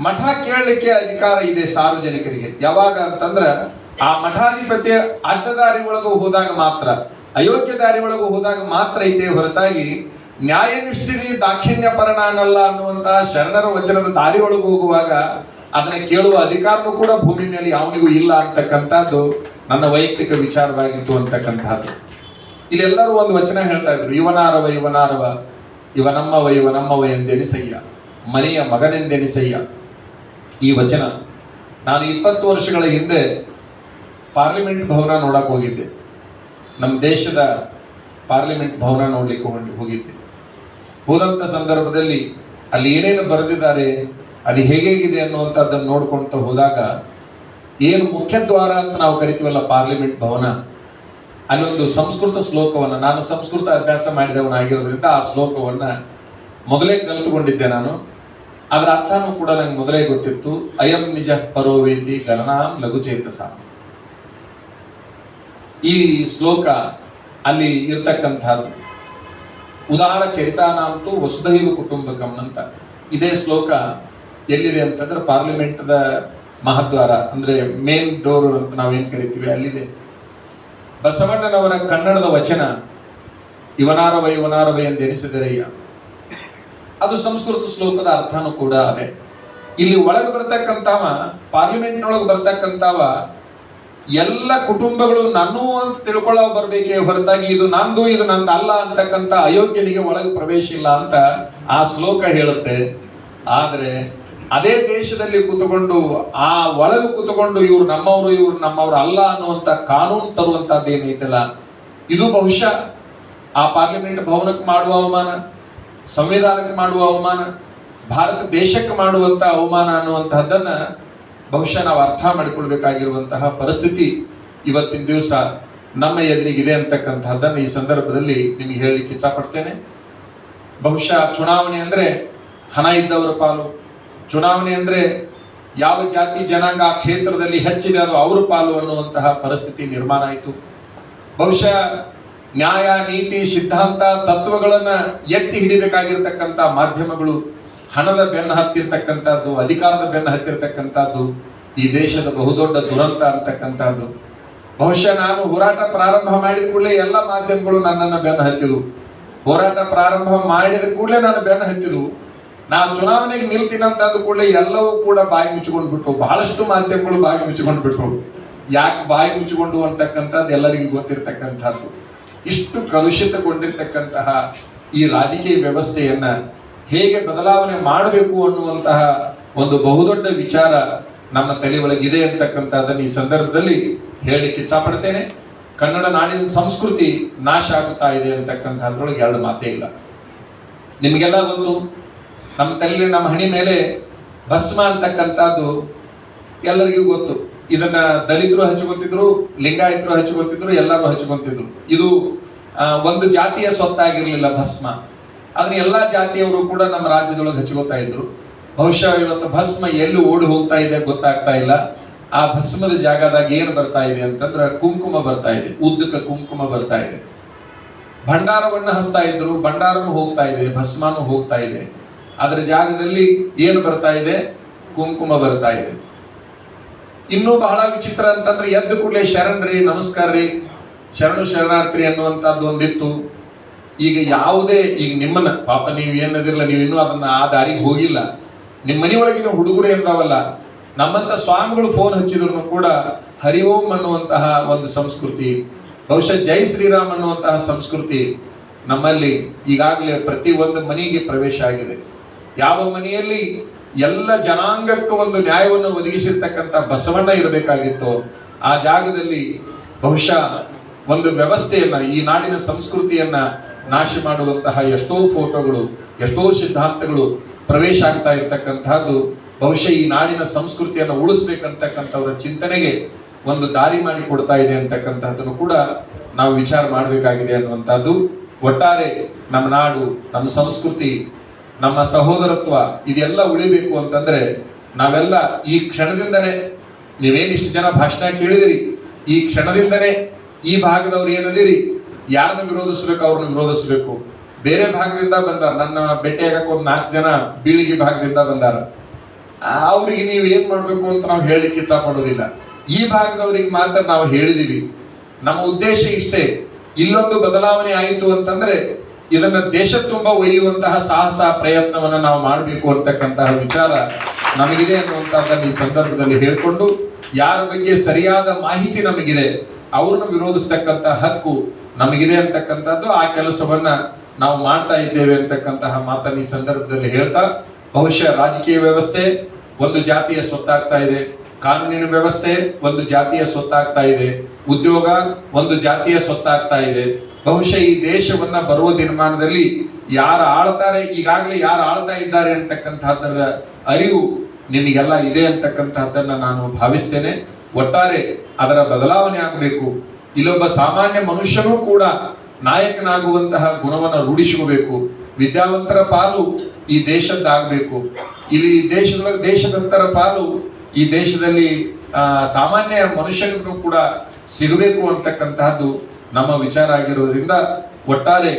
ಮಠ ಕೇಳಲಿಕ್ಕೆ ಅಧಿಕಾರ ಇದೆ ಸಾರ್ವಜನಿಕರಿಗೆ. ಯಾವಾಗ ಅಂತಂದ್ರ ಆ ಮಠಾಧಿಪತಿಯ ಅಡ್ಡದಾರಿ ಒಳಗೂ ಹೋದಾಗ ಮಾತ್ರ, ಅಯೋಗ್ಯ ದಾರಿ ಒಳಗೂ ಹೋದಾಗ ಮಾತ್ರ ಐತೆ ಹೊರತಾಗಿ, ನ್ಯಾಯನಿಷ್ಠಿರಿ ದಾಕ್ಷಿಣ್ಯ ಪರಣನಲ್ಲ ಅನ್ನುವಂತಹ ಶರಣರ ವಚನದ ದಾರಿ ಒಳಗೆ ಹೋಗುವಾಗ ಅದನ್ನ ಕೇಳುವ ಅಧಿಕಾರನೂ ಕೂಡ ಭೂಮಿ ಮೇಲೆ ಯಾವನಿಗೂ ಇಲ್ಲ ಅಂತಕ್ಕಂಥದ್ದು ನನ್ನ ವೈಯಕ್ತಿಕ ವಿಚಾರವಾಗಿತ್ತು ಅಂತಕ್ಕಂಥದ್ದು. ಇಲ್ಲೆಲ್ಲರೂ ಒಂದು ವಚನ ಹೇಳ್ತಾ ಇದ್ರು, ಇವನಾರವ ಇವನಾರವ, ಇವ ನಮ್ಮವ ಇವ ನಮ್ಮವ ಎಂದೆನಿಸಯ್ಯ ಮನೆಯ ಮಗನೆಂದೆನಿಸಯ್ಯ ಈ ವಚನ ನಾನು ಇಪ್ಪತ್ತು ವರ್ಷಗಳ ಹಿಂದೆ ಪಾರ್ಲಿಮೆಂಟ್ ಭವನ ನೋಡಕ್ ಹೋಗಿದ್ದೆ. ನಮ್ಮ ದೇಶದ ಪಾರ್ಲಿಮೆಂಟ್ ಭವನ ನೋಡ್ಲಿಕ್ಕೆ ಹೋಗಿ, ಹೋಗಿದ್ದೆ. ಹೋದಂಥ ಸಂದರ್ಭದಲ್ಲಿ ಅಲ್ಲಿ ಏನೇನು ಬರೆದಿದ್ದಾರೆ, ಅಲ್ಲಿ ಹೇಗೇಗಿದೆ ಅನ್ನುವಂಥದ್ದನ್ನು ನೋಡ್ಕೊಂತ ಹೋದಾಗ, ಏನು ಮುಖ್ಯದ್ವಾರ ಅಂತ ನಾವು ಕರಿತೀವಲ್ಲ ಪಾರ್ಲಿಮೆಂಟ್ ಭವನ, ಅಲ್ಲೊಂದು ಸಂಸ್ಕೃತ ಶ್ಲೋಕವನ್ನು, ನಾನು ಸಂಸ್ಕೃತ ಅಭ್ಯಾಸ ಮಾಡಿದವನಾಗಿರೋದ್ರಿಂದ ಆ ಶ್ಲೋಕವನ್ನು ಮೊದಲೇ ಕಲಿತುಕೊಂಡಿದ್ದೆ ನಾನು. ಅದರ ಅರ್ಥನೂ ಕೂಡ ನನಗೆ ಮೊದಲೇ ಗೊತ್ತಿತ್ತು. ಅಯಂ ನಿಜ ಪರೋವೇತಿ ಗಣನಾಂ ಲಘುಚೇತಸ ಈ ಶ್ಲೋಕ ಅಲ್ಲಿ ಇರ್ತಕ್ಕಂಥದ್ದು. ಉದಾರ ಚರಿತಾನಾಂತು ವಸುಧೈವ ಕುಟುಂಬಕಂ ಅಂತ. ಇದೇ ಶ್ಲೋಕ ಎಲ್ಲಿದೆ ಅಂತಂದ್ರೆ ಪಾರ್ಲಿಮೆಂಟ್ದ ಮಹದ್ವಾರ, ಅಂದ್ರೆ ಮೇನ್ ಡೋರ್ ಅಂತ ನಾವೇನು ಕರಿತೀವಿ ಅಲ್ಲಿದೆ. ಬಸವಣ್ಣನವರ ಕನ್ನಡದ ವಚನ, ಇವನಾರವ ಇವನಾರವ ಎಂದು ಎನಿಸಿದರಯ್ಯ ಅದು ಸಂಸ್ಕೃತ ಶ್ಲೋಕದ ಅರ್ಥನೂ ಕೂಡ ಅದೇ. ಇಲ್ಲಿ ಒಳಗೆ ಬರ್ತಕ್ಕಂಥವ, ಪಾರ್ಲಿಮೆಂಟ್ನೊಳಗೆ ಬರ್ತಕ್ಕಂಥವ ಎಲ್ಲ ಕುಟುಂಬಗಳು ನನ್ನೂ ಅಂತ ತಿಳ್ಕೊಳ್ಳೋ ಬರ್ಬೇಕೇ ಹೊರತಾಗಿ ಇದು ನಂದು ಇದು ನಂದು ಅಲ್ಲ ಅಂತಕ್ಕಂಥ ಅಯೋಗ್ಯನಿಗೆ ಒಳಗೆ ಪ್ರವೇಶ ಇಲ್ಲ ಅಂತ ಆ ಶ್ಲೋಕ ಹೇಳುತ್ತೆ. ಆದರೆ ಅದೇ ದೇಶದಲ್ಲಿ ಕೂತ್ಕೊಂಡು, ಆ ಒಳಗೆ ಕೂತ್ಕೊಂಡು ಇವ್ರು ನಮ್ಮವರು ಇವ್ರು ನಮ್ಮವರು ಅಲ್ಲ ಅನ್ನುವಂಥ ಕಾನೂನು ತರುವಂತಹದ್ದು ಏನೈತಲ್ಲ ಇದು ಬಹುಶಃ ಆ ಪಾರ್ಲಿಮೆಂಟ್ ಭವನಕ್ಕೆ ಮಾಡುವ ಅವಮಾನ, ಸಂವಿಧಾನಕ್ಕೆ ಮಾಡುವ ಅವಮಾನ, ಭಾರತ ದೇಶಕ್ಕೆ ಮಾಡುವಂತ ಅವಮಾನ ಅನ್ನುವಂತಹದ್ದನ್ನ ಬಹುಶಃ ನಾವು ಅರ್ಥ ಮಾಡಿಕೊಳ್ಬೇಕಾಗಿರುವಂತಹ ಪರಿಸ್ಥಿತಿ ಇವತ್ತಿನ ದಿವಸ ನಮ್ಮ ಎದುರಿಗಿದೆ ಅಂತಕ್ಕಂತಹದ್ದನ್ನು ಈ ಸಂದರ್ಭದಲ್ಲಿ ನಿಮಗೆ ಹೇಳಲಿಕ್ಕೆ ಇಚ್ಛಪಡ್ತೇನೆ. ಬಹುಶಃ ಚುನಾವಣೆ ಅಂದ್ರೆ ಹಣ ಇದ್ದವರ ಪಾಲು. ಚುನಾವಣೆ ಅಂದ್ರೆ ಯಾವ ಜಾತಿ ಜನಾಂಗ ಆ ಕ್ಷೇತ್ರದಲ್ಲಿ ಹೆಚ್ಚಿದೆ ಅದು ಅವರ ಪಾಲು ಅನ್ನುವಂತಹ ಪರಿಸ್ಥಿತಿ ನಿರ್ಮಾಣ ಆಯಿತು. ಬಹುಶಃ ನ್ಯಾಯ, ನೀತಿ, ಸಿದ್ಧಾಂತ, ತತ್ವಗಳನ್ನು ಎತ್ತಿ ಹಿಡಿಬೇಕಾಗಿರ್ತಕ್ಕಂಥ ಮಾಧ್ಯಮಗಳು ಹಣದ ಬೆನ್ನ ಹತ್ತಿರ್ತಕ್ಕಂಥದ್ದು, ಅಧಿಕಾರದ ಬೆನ್ನ ಹತ್ತಿರ್ತಕ್ಕಂಥದ್ದು, ಈ ದೇಶದ ಬಹುದೊಡ್ಡ ದುರಂತ ಅಂತಕ್ಕಂಥದ್ದು. ಬಹುಶಃ ನಾನು ಹೋರಾಟ ಪ್ರಾರಂಭ ಮಾಡಿದ ಕೂಡಲೇ ಎಲ್ಲ ಮಾಧ್ಯಮಗಳು ನನ್ನನ್ನು ಬೆನ್ನ ಹತ್ತಿದವು. ಹೋರಾಟ ಪ್ರಾರಂಭ ಮಾಡಿದ ಕೂಡಲೇ ನಾನು ಬೆನ್ನ ಹತ್ತಿದ್ವು. ನಾನು ಚುನಾವಣೆಗೆ ನಿಲ್ತೀನಂತ ಕೂಡಲೇ ಎಲ್ಲವೂ ಕೂಡ ಬಾಯಿ ಮುಚ್ಚಿಕೊಂಡು ಬಿಟ್ಟು ಬಹಳಷ್ಟು ಮಾಧ್ಯಮಗಳು ಬಾಯಿ ಮುಚ್ಚಿಕೊಂಡು ಬಿಟ್ಟರು ಯಾಕೆ ಬಾಯಿ ಮುಚ್ಚಿಕೊಂಡು ಅಂತಕ್ಕಂಥದ್ದು ಎಲ್ಲರಿಗೂ ಗೊತ್ತಿರ್ತಕ್ಕಂಥದ್ದು. ಇಷ್ಟು ಕಲುಷಿತಗೊಂಡಿರ್ತಕ್ಕಂತಹ ಈ ರಾಜಕೀಯ ವ್ಯವಸ್ಥೆಯನ್ನ ಹೇಗೆ ಬದಲಾವಣೆ ಮಾಡಬೇಕು ಅನ್ನುವಂತಹ ಒಂದು ಬಹುದೊಡ್ಡ ವಿಚಾರ ನಮ್ಮ ತಲೆ ಒಳಗಿದೆ ಅಂತಕ್ಕಂಥದ್ದನ್ನು ಈ ಸಂದರ್ಭದಲ್ಲಿ ಹೇಳಲಿಕ್ಕೆ ಇಚ್ಛಪಡ್ತೇನೆ. ಕನ್ನಡ ನಾಡಿನ ಸಂಸ್ಕೃತಿ ನಾಶ ಆಗುತ್ತಾ ಇದೆ ಅಂತಕ್ಕಂಥದ್ರೊಳಗೆ ಎರಡು ಮಾತೇ ಇಲ್ಲ. ನಿಮಗೆಲ್ಲ ಗೊತ್ತು, ನಮ್ಮ ತಲೆ, ನಮ್ಮ ಹಣಿ ಮೇಲೆ ಭಸ್ಮ ಅಂತಕ್ಕಂಥದ್ದು ಎಲ್ಲರಿಗೂ ಗೊತ್ತು. ಇದನ್ನ ದಲಿತರು ಹಚ್ಕೊತಿದ್ರು, ಲಿಂಗಾಯತರು ಹಚ್ಕೊತಿದ್ರು, ಎಲ್ಲರೂ ಹಚ್ಕೊತಿದ್ರು. ಇದು ಒಂದು ಜಾತಿಯ ಸ್ವತ್ತಾಗಿರಲಿಲ್ಲ ಭಸ್ಮ. ಅದನ್ನ ಎಲ್ಲಾ ಜಾತಿಯವರು ಕೂಡ ನಮ್ಮ ರಾಜ್ಯದೊಳಗೆ ಹಚ್ಕೋತಾ ಇದ್ರು. ಬಹುಶಃ ಇವತ್ತು ಭಸ್ಮ ಎಲ್ಲಿ ಓಡಿ ಹೋಗ್ತಾ ಇದೆ ಗೊತ್ತಾಗ್ತಾ ಇಲ್ಲ. ಆ ಭಸ್ಮದ ಜಾಗದಾಗ ಏನು ಬರ್ತಾ ಇದೆ ಅಂತಂದ್ರೆ ಕುಂಕುಮ ಬರ್ತಾ ಇದೆ ಉದ್ದಕ ಕುಂಕುಮ ಬರ್ತಾ ಇದೆ. ಭಂಡಾರವನ್ನು ಹಸ್ತಾ ಇದ್ರು, ಭಂಡಾರನು ಹೋಗ್ತಾ ಇದೆ, ಭಸ್ಮನು ಹೋಗ್ತಾ ಇದೆ. ಅದರ ಜಾಗದಲ್ಲಿ ಏನು ಬರ್ತಾ ಇದೆ? ಕುಂಕುಮ ಬರ್ತಾ ಇದೆ. ಇನ್ನೂ ಬಹಳ ವಿಚಿತ್ರ ಅಂತಂದ್ರೆ ಎದ್ದು ಕೂಡಲೇ ಶರಣ್ರಿ ನಮಸ್ಕಾರ ರೀ. ಶರಣು ಶರಣಾರ್ಥಿ ಅನ್ನುವಂಥದ್ದು ಒಂದಿತ್ತು. ಈಗ ಯಾವುದೇ, ಈಗ ನಿಮ್ಮನ್ನ, ಪಾಪ ನೀವು ಏನದಿರಲ್ಲ, ನೀವು ಇನ್ನೂ ಅದನ್ನ ಆ ದಾರಿಗೆ ಹೋಗಿಲ್ಲ. ನಿಮ್ಮ ಮನೆಯೊಳಗಿನ ಹುಡುಗರು ಏನದಾವಲ್ಲ ನಮ್ಮಂತ ಸ್ವಾಮಿಗಳು ಫೋನ್ ಹಚ್ಚಿದ್ರು ಕೂಡ ಹರಿ ಓಂ ಅನ್ನುವಂತಹ ಒಂದು ಸಂಸ್ಕೃತಿ, ಬಹುಶಃ ಜೈ ಶ್ರೀರಾಮ್ ಅನ್ನುವಂತಹ ಸಂಸ್ಕೃತಿ ನಮ್ಮಲ್ಲಿ ಈಗಾಗಲೇ ಪ್ರತಿ ಒಂದು ಮನೆಗೆ ಪ್ರವೇಶ ಆಗಿದೆ. ಯಾವ ಮನೆಯಲ್ಲಿ ಎಲ್ಲ ಜನಾಂಗಕ್ಕೂ ಒಂದು ನ್ಯಾಯವನ್ನು ಒದಗಿಸಿರ್ತಕ್ಕಂಥ ಬಸವಣ್ಣ ಇರಬೇಕಾಗಿತ್ತು, ಆ ಜಾಗದಲ್ಲಿ ಬಹುಶಃ ಒಂದು ವ್ಯವಸ್ಥೆಯನ್ನ, ಈ ನಾಡಿನ ಸಂಸ್ಕೃತಿಯನ್ನ ನಾಶ ಮಾಡುವಂತಹ ಎಷ್ಟೋ ಫೋಟೋಗಳು, ಎಷ್ಟೋ ಸಿದ್ಧಾಂತಗಳು ಪ್ರವೇಶ ಆಗ್ತಾ ಇರ್ತಕ್ಕಂಥದ್ದು ಬಹುಶಃ ಈ ನಾಡಿನ ಸಂಸ್ಕೃತಿಯನ್ನು ಉಳಿಸ್ಬೇಕಂತಕ್ಕಂಥವ್ರ ಚಿಂತನೆಗೆ ಒಂದು ದಾರಿ ಮಾಡಿ ಕೊಡ್ತಾ ಇದೆ ಅಂತಕ್ಕಂಥದ್ದನ್ನು ಕೂಡ ನಾವು ವಿಚಾರ ಮಾಡಬೇಕಾಗಿದೆ ಅನ್ನುವಂಥದ್ದು. ಒಟ್ಟಾರೆ ನಮ್ಮ ನಾಡು, ನಮ್ಮ ಸಂಸ್ಕೃತಿ, ನಮ್ಮ ಸಹೋದರತ್ವ ಇದೆಲ್ಲ ಉಳಿಬೇಕು ಅಂತಂದ್ರೆ ನಾವೆಲ್ಲ ಈ ಕ್ಷಣದಿಂದನೇ, ನೀವೇನಿಷ್ಟು ಜನ ಭಾಷಣ ಕೇಳಿದಿರಿ, ಈ ಕ್ಷಣದಿಂದನೇ ಈ ಭಾಗದವ್ರು ಏನದಿರಿ ಯಾರನ್ನ ವಿರೋಧಿಸ್ಬೇಕು, ಅವ್ರನ್ನ ವಿರೋಧಿಸ್ಬೇಕು. ಬೇರೆ ಭಾಗದಿಂದ ಬಂದಾರ. ನನ್ನ ಭೇಟಿಯಾಗಕ್ಕೆ ಒಂದು ನಾಲ್ಕು ಜನ ಬೀಳಿಗೆ ಭಾಗದಿಂದ ಬಂದಾರ. ಅವ್ರಿಗೆ ನೀವು ಏನ್ ಮಾಡ್ಬೇಕು ಅಂತ ನಾವು ಹೇಳಲಿಕ್ಕೆ ಇಚ್ಛ ಪಡೋದಿಲ್ಲ ಈ ಭಾಗದವ್ರಿಗೆ ಮಾತ್ರ ನಾವು ಹೇಳಿದೀವಿ. ನಮ್ಮ ಉದ್ದೇಶ ಇಷ್ಟೇ. ಇಲ್ಲೊಂದು ಬದಲಾವಣೆ ಆಯಿತು ಅಂತಂದ್ರೆ ಇದನ್ನ ದೇಶ ತುಂಬ ಒಯ್ಯುವಂತಹ ಸಾಹಸ, ಪ್ರಯತ್ನವನ್ನ ನಾವು ಮಾಡಬೇಕು ಅಂತಕ್ಕಂತಹ ವಿಚಾರ ನಮಗಿದೆ ಅನ್ನುವಂತಹದ್ದನ್ನು ಈ ಸಂದರ್ಭದಲ್ಲಿ ಹೇಳ್ಕೊಂಡು, ಯಾರ ಬಗ್ಗೆ ಸರಿಯಾದ ಮಾಹಿತಿ ನಮಗಿದೆ, ಅವ್ರನ್ನ ವಿರೋಧಿಸ್ತಕ್ಕಂಥ ಹಕ್ಕು ನಮಗಿದೆ ಅಂತಕ್ಕಂಥದ್ದು, ಆ ಕೆಲಸವನ್ನ ನಾವು ಮಾಡ್ತಾ ಇದ್ದೇವೆ ಅಂತಕ್ಕಂತಹ ಮಾತನ್ನ ಈ ಸಂದರ್ಭದಲ್ಲಿ ಹೇಳ್ತಾ, ಬಹುಶಃ ರಾಜಕೀಯ ವ್ಯವಸ್ಥೆ ಒಂದು ಜಾತಿಯ ಸ್ವತ್ತಾಗ್ತಾ ಇದೆ, ಕಾನೂನಿನ ವ್ಯವಸ್ಥೆ ಒಂದು ಜಾತಿಯ ಸ್ವತ್ತಾಗ್ತಾ ಇದೆ, ಉದ್ಯೋಗ ಒಂದು ಜಾತಿಯ ಸ್ವತ್ತಾಗ್ತಾ ಇದೆ. ಬಹುಶಃ ಈ ದೇಶವನ್ನ ಬರುವ ದಿನಮಾನದಲ್ಲಿ ಯಾರು ಆಳ್ತಾರೆ, ಈಗಾಗಲೇ ಯಾರು ಆಳ್ತಾ ಇದ್ದಾರೆ ಅಂತಕ್ಕಂತಹದ್ದರ ಅರಿವು ನಿಮಗೆಲ್ಲ ಇದೆ ಅಂತಕ್ಕಂತಹದ್ದನ್ನ ನಾನು ಭಾವಿಸ್ತೇನೆ. ಒಟ್ಟಾರೆ ಅದರ ಬದಲಾವಣೆ ಆಗಬೇಕು. ಇಲ್ಲೊಬ್ಬ ಸಾಮಾನ್ಯ ಮನುಷ್ಯನೂ ಕೂಡ ನಾಯಕನಾಗುವಂತಹ ಗುಣವನ್ನು ರೂಢಿಸಿಕೋಬೇಕು. ವಿದ್ಯಾವಂತರ ಪಾಲು ಈ ದೇಶದ್ದಾಗಬೇಕು. ಇಲ್ಲಿ ದೇಶದ ದೇಶದಂತರ ಪಾಲು ಈ ದೇಶದಲ್ಲಿ ಸಾಮಾನ್ಯ ಮನುಷ್ಯನಿಗೂ ಕೂಡ ಸಿಗಬೇಕು ಅಂತಕ್ಕಂತಹದ್ದು ನಮ್ಮ ವಿಚಾರ ಆಗಿರೋದ್ರಿಂದ ಒಟ್ಟಾರೆ